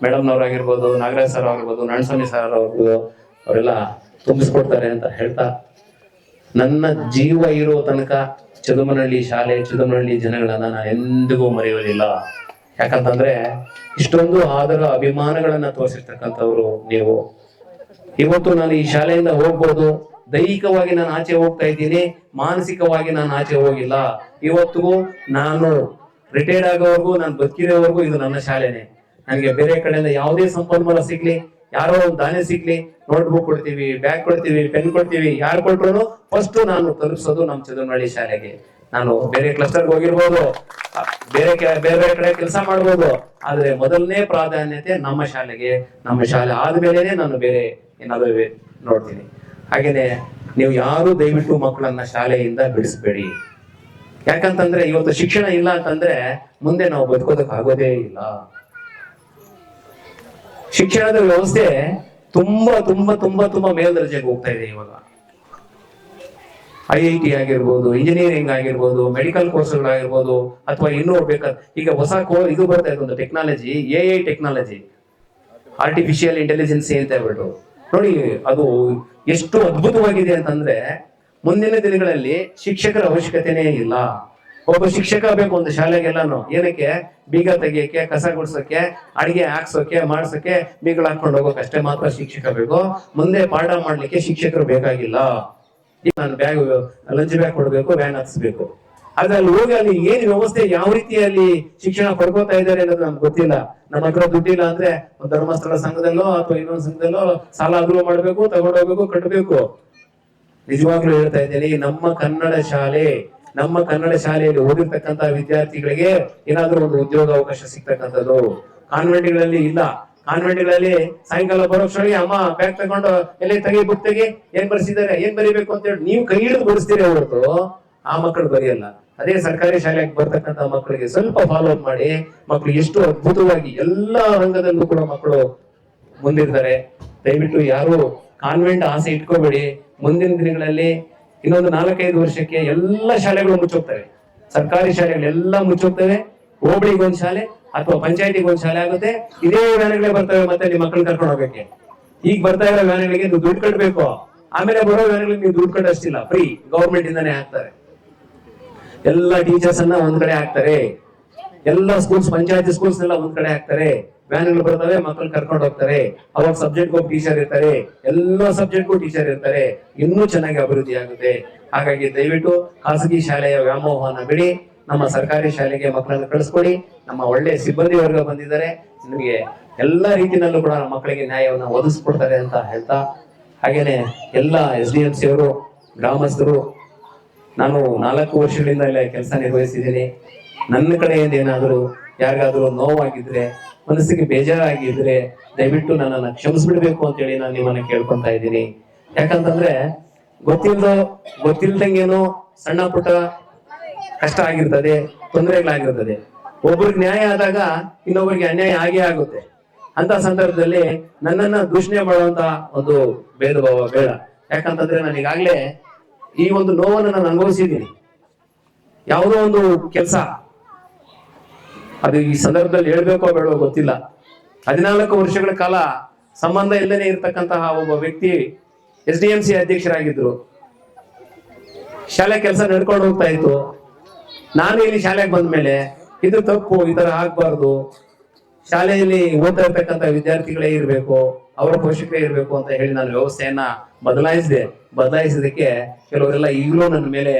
ಮೇಡಮ್ನವ್ರಾಗಿರ್ಬೋದು, ನಾಗರಾಜ್ ಸರ್ ಆಗಿರ್ಬೋದು ನಣಸ್ವಾಮಿ ಸರ್ ಆಗಿರ್ಬೋದು ಅವರೆಲ್ಲ ತುಂಬಿಸ್ಕೊಡ್ತಾರೆ ಅಂತ ಹೇಳ್ತಾ, ನನ್ನ ಜೀವ ಇರೋ ತನಕ ಚದುಮನಹಳ್ಳಿ ಶಾಲೆ ಚದುಮನಹಳ್ಳಿ ಜನಗಳನ್ನ ನಾನು ಎಂದಿಗೂ ಮರೆಯೋದಿಲ್ಲ. ಯಾಕಂತಂದ್ರೆ ಇಷ್ಟೊಂದು ಆದರ ಅಭಿಮಾನಗಳನ್ನ ತೋರಿಸಿರ್ತಕ್ಕಂಥವ್ರು ನೀವು. ಇವತ್ತು ನಾನು ಈ ಶಾಲೆಯಿಂದ ಹೋಗ್ಬೋದು. ದೈಹಿಕವಾಗಿ ನಾನು ಆಚೆ ಹೋಗ್ತಾ ಇದ್ದೀನಿ. ಮಾನಸಿಕವಾಗಿ ನಾನು ಆಚೆ ಹೋಗಿಲ್ಲ. ಇವತ್ತಿಗೂ ನಾನು ರಿಟೈರ್ಡ್ ಆಗೋವರೆಗೂ, ನಾನು ಬದುಕಿರೋವರೆಗೂ ಇದು ನನ್ನ ಶಾಲೆನೆ. ನನಗೆ ಬೇರೆ ಕಡೆಯಿಂದ ಯಾವುದೇ ಸಂಪನ್ಮೂಲ ಸಿಗ್ಲಿ, ಯಾರೋ ಒಂದು ದಾನೆ ಸಿಗ್ಲಿ, ನೋಟ್ಬುಕ್ ಕೊಡ್ತೀವಿ, ಬ್ಯಾಗ್ ಕೊಡ್ತೀವಿ, ಪೆನ್ ಕೊಡ್ತೀವಿ, ಯಾರು ಕೊಟ್ರು ಫಸ್ಟ್ ನಾನು ತಲುಪಿಸೋದು ನಮ್ಮ ಚಂದ್ರನಹಳ್ಳಿ ಶಾಲೆಗೆ. ನಾನು ಬೇರೆ ಕ್ಲಸ್ಟರ್ಗೆ ಹೋಗಿರ್ಬೋದು ಬೇರೆ ಬೇರೆ ಬೇರೆ ಕಡೆ ಕೆಲಸ ಮಾಡ್ಬೋದು. ಆದ್ರೆ ಮೊದಲನೇ ಪ್ರಾಧಾನ್ಯತೆ ನಮ್ಮ ಶಾಲೆಗೆ. ನಮ್ಮ ಶಾಲೆ ಆದ್ಮೇಲೆ ನಾನು ಬೇರೆ ಏನಾದ್ರು ನೋಡ್ತೀನಿ. ಹಾಗೇನೆ ನೀವು ಯಾರು ದಯವಿಟ್ಟು ಮಕ್ಕಳನ್ನ ಶಾಲೆಯಿಂದ ಬಿಡಿಸ್ಬೇಡಿ. ಯಾಕಂತಂದ್ರೆ ಇವತ್ತು ಶಿಕ್ಷಣ ಇಲ್ಲ ಅಂತಂದ್ರೆ ಮುಂದೆ ನಾವು ಬದುಕೋದಕ್ ಆಗೋದೇ ಇಲ್ಲ. ಶಿಕ್ಷಣದ ವ್ಯವಸ್ಥೆ ತುಂಬಾ ತುಂಬಾ ತುಂಬಾ ತುಂಬಾ ಮೇಲ್ದರ್ಜೆಗೆ ಹೋಗ್ತಾ ಇದೆ ಇವಾಗ. ಐ ಐ ಟಿ ಆಗಿರ್ಬೋದು, ಇಂಜಿನಿಯರಿಂಗ್ ಆಗಿರ್ಬೋದು, ಮೆಡಿಕಲ್ ಕೋರ್ಸ್ಗಳಾಗಿರ್ಬೋದು, ಅಥವಾ ಇನ್ನೂ ಬೇಕಾದ, ಈಗ ಹೊಸ ಕೋ ಇದು ಬರ್ತಾ ಇದೆ ಒಂದು technology, A I technology. Artificial intelligence ಅಂತ ಹೇಳ್ಬಿಟ್ಟು ನೋಡಿ, ಅದು ಎಷ್ಟು ಅದ್ಭುತವಾಗಿದೆ ಅಂತಂದ್ರೆ ಮುಂದಿನ ದಿನಗಳಲ್ಲಿ ಶಿಕ್ಷಕರ ಅವಶ್ಯಕತೆನೇ ಇಲ್ಲ. ಒಬ್ಬ ಶಿಕ್ಷಕ ಬೇಕು ಒಂದು ಶಾಲೆಗೆಲ್ಲಾನು. ಏನಕ್ಕೆ? ಬೀಗ ತೆಗಿಯಕ್ಕೆ, ಕಸ ಗುಡ್ಸೋಕೆ ಅಡಿಗೆ ಹಾಕ್ಸೋಕೆ ಮಾಡ್ಸೋಕೆ ಬೀಗಳು ಹಾಕೊಂಡು ಹೋಗೋಕೆ ಅಷ್ಟೇ ಮಾತ್ರ ಶಿಕ್ಷಕ ಬೇಕು. ಮುಂದೆ ಪಾಠ ಮಾಡ್ಲಿಕ್ಕೆ ಶಿಕ್ಷಕರು ಬೇಕಾಗಿಲ್ಲ. ನಾನು ಬ್ಯಾಗ್, ಲಂಚ್ ಬ್ಯಾಗ್ ಕೊಡ್ಬೇಕು, ವ್ಯಾನ್ ಹಾಕ್ಸ್ಬೇಕು ಆದ್ರೆ ಅಲ್ಲಿ ಹೋಗಿ ಅಲ್ಲಿ ಏನ್ ವ್ಯವಸ್ಥೆ, ಯಾವ ರೀತಿಯಲ್ಲಿ ಶಿಕ್ಷಣ ಪಡ್ಕೋತಾ ಇದ್ದಾರೆ ಅನ್ನೋದು ನಮ್ಗೆ ಗೊತ್ತಿಲ್ಲ. ನಮ್ಮ ಹತ್ರ ದುಡ್ಡಿಲ್ಲ ಅಂದ್ರೆ ಧರ್ಮಸ್ಥಳ ಸಂಘದಲ್ಲೋ ಅಥವಾ ಇನ್ನೊಂದು ಸಂಘದಲ್ಲೋ ಸಾಲ ಆದ್ರೂ ಮಾಡ್ಬೇಕು ತಗೊಂಡೋಗ್ಬೇಕು ಕಟ್ಟಬೇಕು ನಿಜವಾಗ್ಲೂ ಹೇಳ್ತಾ ಇದ್ದೀನಿ, ನಮ್ಮ ಕನ್ನಡ ಶಾಲೆ, ನಮ್ಮ ಕನ್ನಡ ಶಾಲೆಯಲ್ಲಿ ಓದಿರ್ತಕ್ಕಂತ ವಿದ್ಯಾರ್ಥಿಗಳಿಗೆ ಏನಾದ್ರೂ ಒಂದು ಉದ್ಯೋಗ ಅವಕಾಶ ಸಿಗ್ತಕ್ಕಂಥದ್ದು. ಕಾನ್ವೆಂಟ್ಗಳಲ್ಲಿ ಇಲ್ಲ. ಕಾನ್ವೆಂಟ್ಗಳಲ್ಲಿ ಸಾಯಂಕಾಲ ಬರೋಕ್ಷೊಳಗೆ ಅಮ್ಮ ಬ್ಯಾಗ್ ತಗೊಂಡು ಎಲ್ಲಿ ತೆಗಿ, ಬುಕ್ ತೆಗಿ, ಏನ್ ಬರ್ಸಿದ್ದಾರೆ, ಏನ್ ಬರಿಬೇಕು ಅಂತ ಹೇಳಿ ನೀವು ಕೈ ಹಿಡಿದು ಬರ್ಸ್ತೀರಿ ಹೊರತು. ಆ ಮಕ್ಕಳು ಬರೆಯಲ್ಲ. ಅದೇ ಸರ್ಕಾರಿ ಶಾಲೆಗೆ ಬರ್ತಕ್ಕಂತ ಮಕ್ಕಳಿಗೆ ಸ್ವಲ್ಪ ಫಾಲೋ ಅಪ್ ಮಾಡಿ ಮಕ್ಕಳು ಎಷ್ಟು ಅದ್ಭುತವಾಗಿ ಎಲ್ಲಾ ರಂಗದಲ್ಲೂ ಕೂಡ ಮಕ್ಕಳು ಮುಂದಿರ್ತಾರೆ. ದಯವಿಟ್ಟು ಯಾರು ಕಾನ್ವೆಂಟ್ ಆಸೆ ಇಟ್ಕೋಬೇಡಿ. ಮುಂದಿನ ದಿನಗಳಲ್ಲಿ ಇನ್ನೊಂದು ನಾಲ್ಕೈದು ವರ್ಷಕ್ಕೆ ಎಲ್ಲ ಶಾಲೆಗಳು ಮುಚ್ಚೋಗ್ತವೆ ಸರ್ಕಾರಿ ಶಾಲೆಗಳೆಲ್ಲ ಮುಚ್ಚೋಗ್ತವೆ ಹೋಬಳಿಗೆ ಒಂದ್ ಶಾಲೆ ಅಥವಾ ಪಂಚಾಯತಿಗೆ ಒಂದ್ ಶಾಲೆ ಆಗುತ್ತೆ. ಇದೇ ವ್ಯಾನ್ಗಳೇ ಬರ್ತವೆ ಮತ್ತೆ ನಿಮ್ಮ ಮಕ್ಕಳು ಕರ್ಕೊಂಡು ಹೋಗಕ್ಕೆ. ಈಗ ಬರ್ತಾ ಇರೋ ವ್ಯಾನ್ಗಳಿಗೆ ದುಡ್ಡು ಕಟ್ಟಬೇಕು ಆಮೇಲೆ ಬರೋ ವ್ಯಾನ್ಗಳಿಗೆ ನೀವು ದುಡ್ಡು ಕಟ್ಟೋಷ್ಟಿಲ್ಲ. ಫ್ರೀ ಗೌರ್ಮೆಂಟ್ ಇಂದಾನೆ ಹಾಕ್ತಾರೆ. ಎಲ್ಲ ಟೀಚರ್ಸ್ ಅನ್ನ ಒಂದ್ ಕಡೆ ಹಾಕ್ತಾರೆ. ಎಲ್ಲ ಸ್ಕೂಲ್ಸ್ ಪಂಚಾಯತಿ ಸ್ಕೂಲ್ಸ್ ಎಲ್ಲ ಒಂದ್ ಕಡೆ ಹಾಕ್ತಾರೆ. ವ್ಯಾನ್ಗಳು ಬರ್ತವೆ, ಮಕ್ಕಳು ಕರ್ಕೊಂಡು ಹೋಗ್ತಾರೆ. ಅವಾಗ ಸಬ್ಜೆಕ್ಟ್ ಒಬ್ಬ ಟೀಚರ್ ಇರ್ತಾರೆ. ಎಲ್ಲ ಸಬ್ಜೆಕ್ಟ್ಗೂ ಟೀಚರ್ ಇರ್ತಾರೆ. ಇನ್ನೂ ಚೆನ್ನಾಗಿ ಅಭಿವೃದ್ಧಿ ಆಗುತ್ತೆ. ಹಾಗಾಗಿ ದಯವಿಟ್ಟು ಖಾಸಗಿ ಶಾಲೆಯ ವ್ಯಾಮೋಹನ ಬಿಡಿ. ನಮ್ಮ ಸರ್ಕಾರಿ ಶಾಲೆಗೆ ಮಕ್ಕಳನ್ನು ಕಳಿಸ್ಕೊಡಿ. ನಮ್ಮ ಒಳ್ಳೆ ಸಿಬ್ಬಂದಿ ವರ್ಗ ಬಂದಿದ್ದಾರೆ. ನಿಮಗೆ ಎಲ್ಲ ರೀತಿಯಲ್ಲೂ ಕೂಡ ನಮ್ಮ ಮಕ್ಕಳಿಗೆ ನ್ಯಾಯವನ್ನು ಒದಗಿಸ್ಕೊಡ್ತಾರೆ ಅಂತ ಹೇಳ್ತಾ, ಹಾಗೇನೆ ಎಲ್ಲ ಎಸ್ ಡಿ ಎಂ ಸಿ ಅವರು, ಗ್ರಾಮಸ್ಥರು ನಾನು ನಾಲ್ಕು ವರ್ಷಗಳಿಂದ ಇಲ್ಲ ಕೆಲಸ ನಿರ್ವಹಿಸಿದ್ದೀನಿ ನನ್ನ ಕಡೆಯಿಂದ ಏನಾದರೂ ಯಾರಿಗಾದರೂ ನೋವಾಗಿದ್ರೆ, ಮನಸ್ಸಿಗೆ ಬೇಜಾರಾಗಿದ್ರೆ ದಯವಿಟ್ಟು ನನ್ನನ್ನು ಕ್ಷಮಿಸ್ಬಿಡ್ಬೇಕು ಅಂತೇಳಿ ನಾನು ನಿಮ್ಮನ್ನ ಕೇಳ್ಕೊಂತ ಇದ್ದೀನಿ. ಯಾಕಂತಂದ್ರೆ ಗೊತ್ತಿಲ್ಲ ಗೊತ್ತಿಲ್ದಂಗೇನೋ ಸಣ್ಣ ಪುಟ್ಟ ಕಷ್ಟ ಆಗಿರ್ತದೆ, ತೊಂದರೆಗಳಾಗಿರ್ತದೆ. ಒಬ್ಬರಿಗೆ ನ್ಯಾಯ ಆದಾಗ ಇನ್ನೊಬ್ಬರಿಗೆ ಅನ್ಯಾಯ ಆಗೇ ಆಗುತ್ತೆ. ಅಂತ ಸಂದರ್ಭದಲ್ಲಿ ನನ್ನನ್ನ ದೂಷಣೆ ಮಾಡುವಂತ ಒಂದು ಭೇದ ಭಾವ ಬೇಡ. ಯಾಕಂತಂದ್ರೆ ನಾನು ಈಗಾಗ್ಲೇ ಈ ಒಂದು ನೋವನ್ನು ನಾನು ಅನುಭವಿಸಿದ್ದೀನಿ. ಯಾವುದೋ ಒಂದು ಕೆಲಸ. ಅದು ಈ ಸಂದರ್ಭದಲ್ಲಿ ಹೇಳ್ಬೇಕೋ ಬೇಡೋ ಗೊತ್ತಿಲ್ಲ. ಹದಿನಾಲ್ಕು ವರ್ಷಗಳ ಕಾಲ ಸಂಬಂಧ ಇಲ್ಲದೇ ಇರತಕ್ಕಂತಹ ಒಬ್ಬ ವ್ಯಕ್ತಿ ಎಸ್ ಡಿ ಎಂ ಸಿ ಅಧ್ಯಕ್ಷರಾಗಿದ್ರು ಶಾಲೆ ಕೆಲಸ ನಡ್ಕೊಂಡು ಹೋಗ್ತಾ ಇತ್ತು. ನಾನು ಇಲ್ಲಿ ಶಾಲೆಗೆ ಬಂದ ಮೇಲೆ ಇದು ತಪ್ಪು, ಈ ತರ ಆಗ್ಬಾರ್ದು. ಶಾಲೆಯಲ್ಲಿ ಓದ್ತಾ ಇರ್ತಕ್ಕಂಥ ವಿದ್ಯಾರ್ಥಿಗಳೇ ಇರಬೇಕು. ಅವರ ಪೋಷಕರೇ ಇರಬೇಕು ಅಂತ ಹೇಳಿ ನಾನು ವ್ಯವಸ್ಥೆಯನ್ನ ಬದಲಾಯಿಸಿದೆ. ಬದಲಾಯಿಸಿದಕ್ಕೆ ಕೆಲವರೆಲ್ಲ ಈಗಲೂ ನನ್ನ ಮೇಲೆ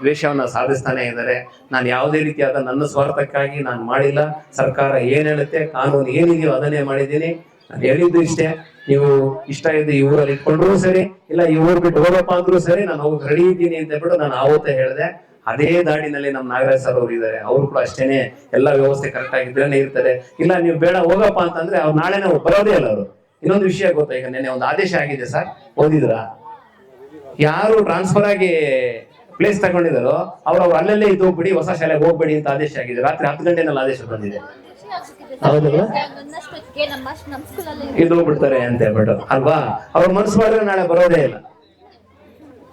ದ್ವೇಷವನ್ನ ಸಾಧಿಸ್ತಾನೆ ಇದ್ದಾರೆ. ನಾನು ಯಾವುದೇ ರೀತಿಯಾದ ನನ್ನ ಸ್ವಾರ್ಥಕ್ಕಾಗಿ ನಾನು ಮಾಡಿಲ್ಲ. ಸರ್ಕಾರ ಏನ್ ಹೇಳುತ್ತೆ, ಕಾನೂನು ಏನಿದೆಯೋ ಅದನ್ನೇ ಮಾಡಿದ್ದೀನಿ. ನಾನು ಹೇಳಿದ್ದು ಇಷ್ಟೇ. ನೀವು ಇಷ್ಟ ಇದ್ದು ಈ ಊರಲ್ಲಿ ಇಟ್ಕೊಂಡ್ರು ಸರಿ, ಇಲ್ಲ ಈ ಊರ್ ಬಿಟ್ಟು ಹೋಗಪ್ಪ ಅಂದ್ರೂ ಸರಿ, ನಾನು ಹೋಗಿ ರೆಡಿ ಇದ್ದೀನಿ ಅಂತ ಹೇಳ್ಬಿಟ್ಟು ನಾನು ಆವತ್ತೇ ಹೇಳಿದೆ. ಅದೇ ದಾಡಿನಲ್ಲಿ ನಮ್ಮ ನಾಗರಾಜ್ ಸರ್ ಅವರು ಇದ್ದಾರೆ. ಅವರು ಕೂಡ ಅಷ್ಟೇನೆ ಎಲ್ಲ ವ್ಯವಸ್ಥೆ ಕರೆಕ್ಟ್ ಆಗಿದ್ರೇನೆ ಇರ್ತಾರೆ ಇಲ್ಲ ನೀವು ಬೇಡ ಹೋಗಪ್ಪ ಅಂತಂದ್ರೆ ಅವ್ರು ನಾಳೆನೇ ಬರೋದೇ ಇಲ್ಲ ಅವರು. ಇನ್ನೊಂದು ವಿಷಯ ಗೊತ್ತಾ? ಈಗ ನೆನ್ನೆ ಒಂದು ಆದೇಶ ಆಗಿದೆ ಸರ್. ಓದಿದ್ರಾ? ಯಾರು ಟ್ರಾನ್ಸ್ಫರ್ ಆಗಿ ಪ್ಲೇಸ್ ತಗೊಂಡಿದಾರೋ ಅವ್ರು ಅವ್ರು ಅಲ್ಲಲ್ಲೇ ಇದು ಹೋಗ್ಬಿಡಿ ಹೊಸ ಶಾಲೆಗೆ ಹೋಗ್ಬೇಡಿ ಅಂತ ಆದೇಶ ಆಗಿದೆ. ರಾತ್ರಿ ಹತ್ತು ಗಂಟೆನಲ್ಲಿ ಆದೇಶ ಬಂದಿದೆ. ಹೌದಲ್ವಾ? ಇದು ಹೋಗ್ಬಿಡ್ತಾರೆ ಅಂತ ಹೇಳ್ಬಿಟ್ಟು ಅಲ್ವಾ? ಅವ್ರ ಮನಸ್ಸು ಮಾಡಿದ್ರೆ ನಾಳೆ ಬರೋದೇ ಇಲ್ಲ.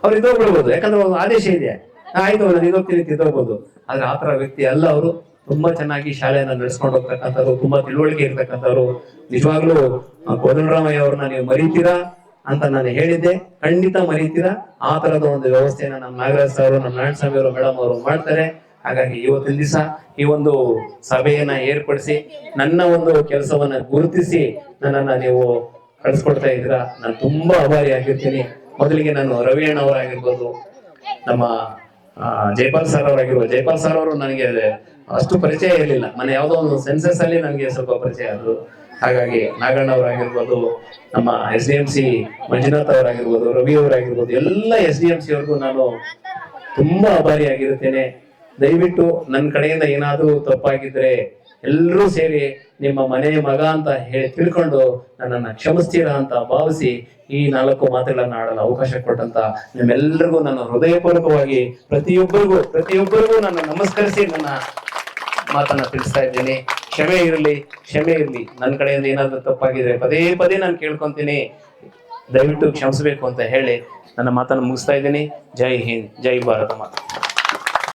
ಅವ್ರು ಇದೋಗ್ಬಿಡ್ಬೋದು ಯಾಕಂದ್ರೆ ಒಂದು ಆದೇಶ ಇದೆ. ಆ, ಆಯ್ತು ನಾನು ಇದೋಗ್ತೀನಿ ಅಂತ ಇದೋಗ್ಬೋದು ಆದ್ರೆ ಆತರ ವ್ಯಕ್ತಿ ಅಲ್ಲ ಅವರು. ತುಂಬಾ ಚೆನ್ನಾಗಿ ಶಾಲೆಯನ್ನ ನಡೆಸ್ಕೊಂಡು ಹೋಗ್ತಕ್ಕಂಥವ್ರು, ತುಂಬಾ ತಿಳುವಳಿಕೆ ಇರ್ತಕ್ಕಂಥವ್ರು. ನಿಜವಾಗ್ಲೂ ಕೋದಂಡರಾಮಯ್ಯ ಅವ್ರನ್ನ ನೀವು ಮರೀತೀರಾ ಅಂತ ನಾನು ಹೇಳಿದ್ದೆ. ಖಂಡಿತ ಮರೀತೀರಾ. ಆ ತರದ ಒಂದು ವ್ಯವಸ್ಥೆಯನ್ನ ನಮ್ಮ ನಾಗರಾಜ್ ಅವರು ನಮ್ಮ ನಾರಾಯಣಸ್ವಾಮಿ ಅವರು ಮೇಡಮ್ ಅವರು ಮಾಡ್ತಾರೆ. ಹಾಗಾಗಿ ಇವತ್ತಿನ ದಿವಸ ಈ ಒಂದು ಸಭೆಯನ್ನ ಏರ್ಪಡಿಸಿ, ನನ್ನ ಒಂದು ಕೆಲಸವನ್ನ ಗುರುತಿಸಿ ನನ್ನನ್ನ ನೀವು ಕಳಿಸ್ಕೊಡ್ತಾ ಇದ್ದೀರಾ. ನಾನು ತುಂಬಾ ಅಭಾರಿ ಆಗಿರ್ತೀನಿ. ಮೊದಲಿಗೆ ನಾನು ರವಿ ಅಣ್ಣವರಾಗಿರ್ಬೋದು. ನಮ್ಮ ಜೈಪಾಲ್ ಸರ್ ಅವರಾಗಿರುವ, ಜೈಪಾಲ್ ಸರ್ ಅವರು ನನಗೆ ಅಷ್ಟು ಪರಿಚಯ ಇರಲಿಲ್ಲ. ಮನೆ ಯಾವುದೋ ಒಂದು ಸೆನ್ಸಸ್ ಅಲ್ಲಿ ನನಗೆ ಸ್ವಲ್ಪ ಪರಿಚಯ ಆದ್ರು. ಹಾಗಾಗಿ ನಾಗಣ್ಣ ಅವರಾಗಿರ್ಬೋದು, ನಮ್ಮ S D M C Manjunath ಅವರಾಗಿರ್ಬೋದು, Ravi ಅವರಾಗಿರ್ಬೋದು, ಎಲ್ಲ ಎಸ್ ಡಿ ಎಂ ಸಿ ಅವ್ರಿಗೂ ನಾನು ತುಂಬಾ ಅಭಾರಿಯಾಗಿರುತ್ತೇನೆ. ದಯವಿಟ್ಟು ನನ್ನ ಕಡೆಯಿಂದ ಏನಾದರೂ ತಪ್ಪಾಗಿದ್ರೆ ಎಲ್ಲರೂ ಸೇರಿ ನಿಮ್ಮ ಮನೆ ಮಗ ಅಂತ ಹೇಳಿ ತಿಳ್ಕೊಂಡು ನನ್ನನ್ನ ಕ್ಷಮಿಸ್ತೀರಾ ಅಂತ ಭಾವಿಸಿ ಈ ನಾಲ್ಕು ಮಾತುಗಳನ್ನ ಆಡಲು ಅವಕಾಶ ಕೊಟ್ಟಂತ ನಿಮ್ಮೆಲ್ಲರಿಗೂ ನನ್ನ ಹೃದಯಪೂರ್ವಕವಾಗಿ ಪ್ರತಿಯೊಬ್ಬರಿಗೂ ಪ್ರತಿಯೊಬ್ಬರಿಗೂ ನನ್ನ ನಮಸ್ಕರಿಸಿ ನನ್ನ ಮಾತನ್ನ ತಿಳಿಸ್ತಾ ಇದ್ದೀನಿ. ಕ್ಷಮೆ ಇರಲಿ ಕ್ಷಮೆ ಇರಲಿ. ನನ್ನ ಕಡೆಯಿಂದ ಏನಾದರೂ ತಪ್ಪಾಗಿದ್ರೆ ಪದೇ ಪದೇ ನಾನು ಕೇಳ್ಕೊಂತೀನಿ. ದಯವಿಟ್ಟು ಕ್ಷಮಿಸಬೇಕು ಅಂತ ಹೇಳಿ ನನ್ನ ಮಾತನ್ನು ಮುಗಿಸ್ತಾ ಇದ್ದೀನಿ. ಜೈ ಹಿಂದ್, ಜೈ ಭಾರತ ಮಾತಾ.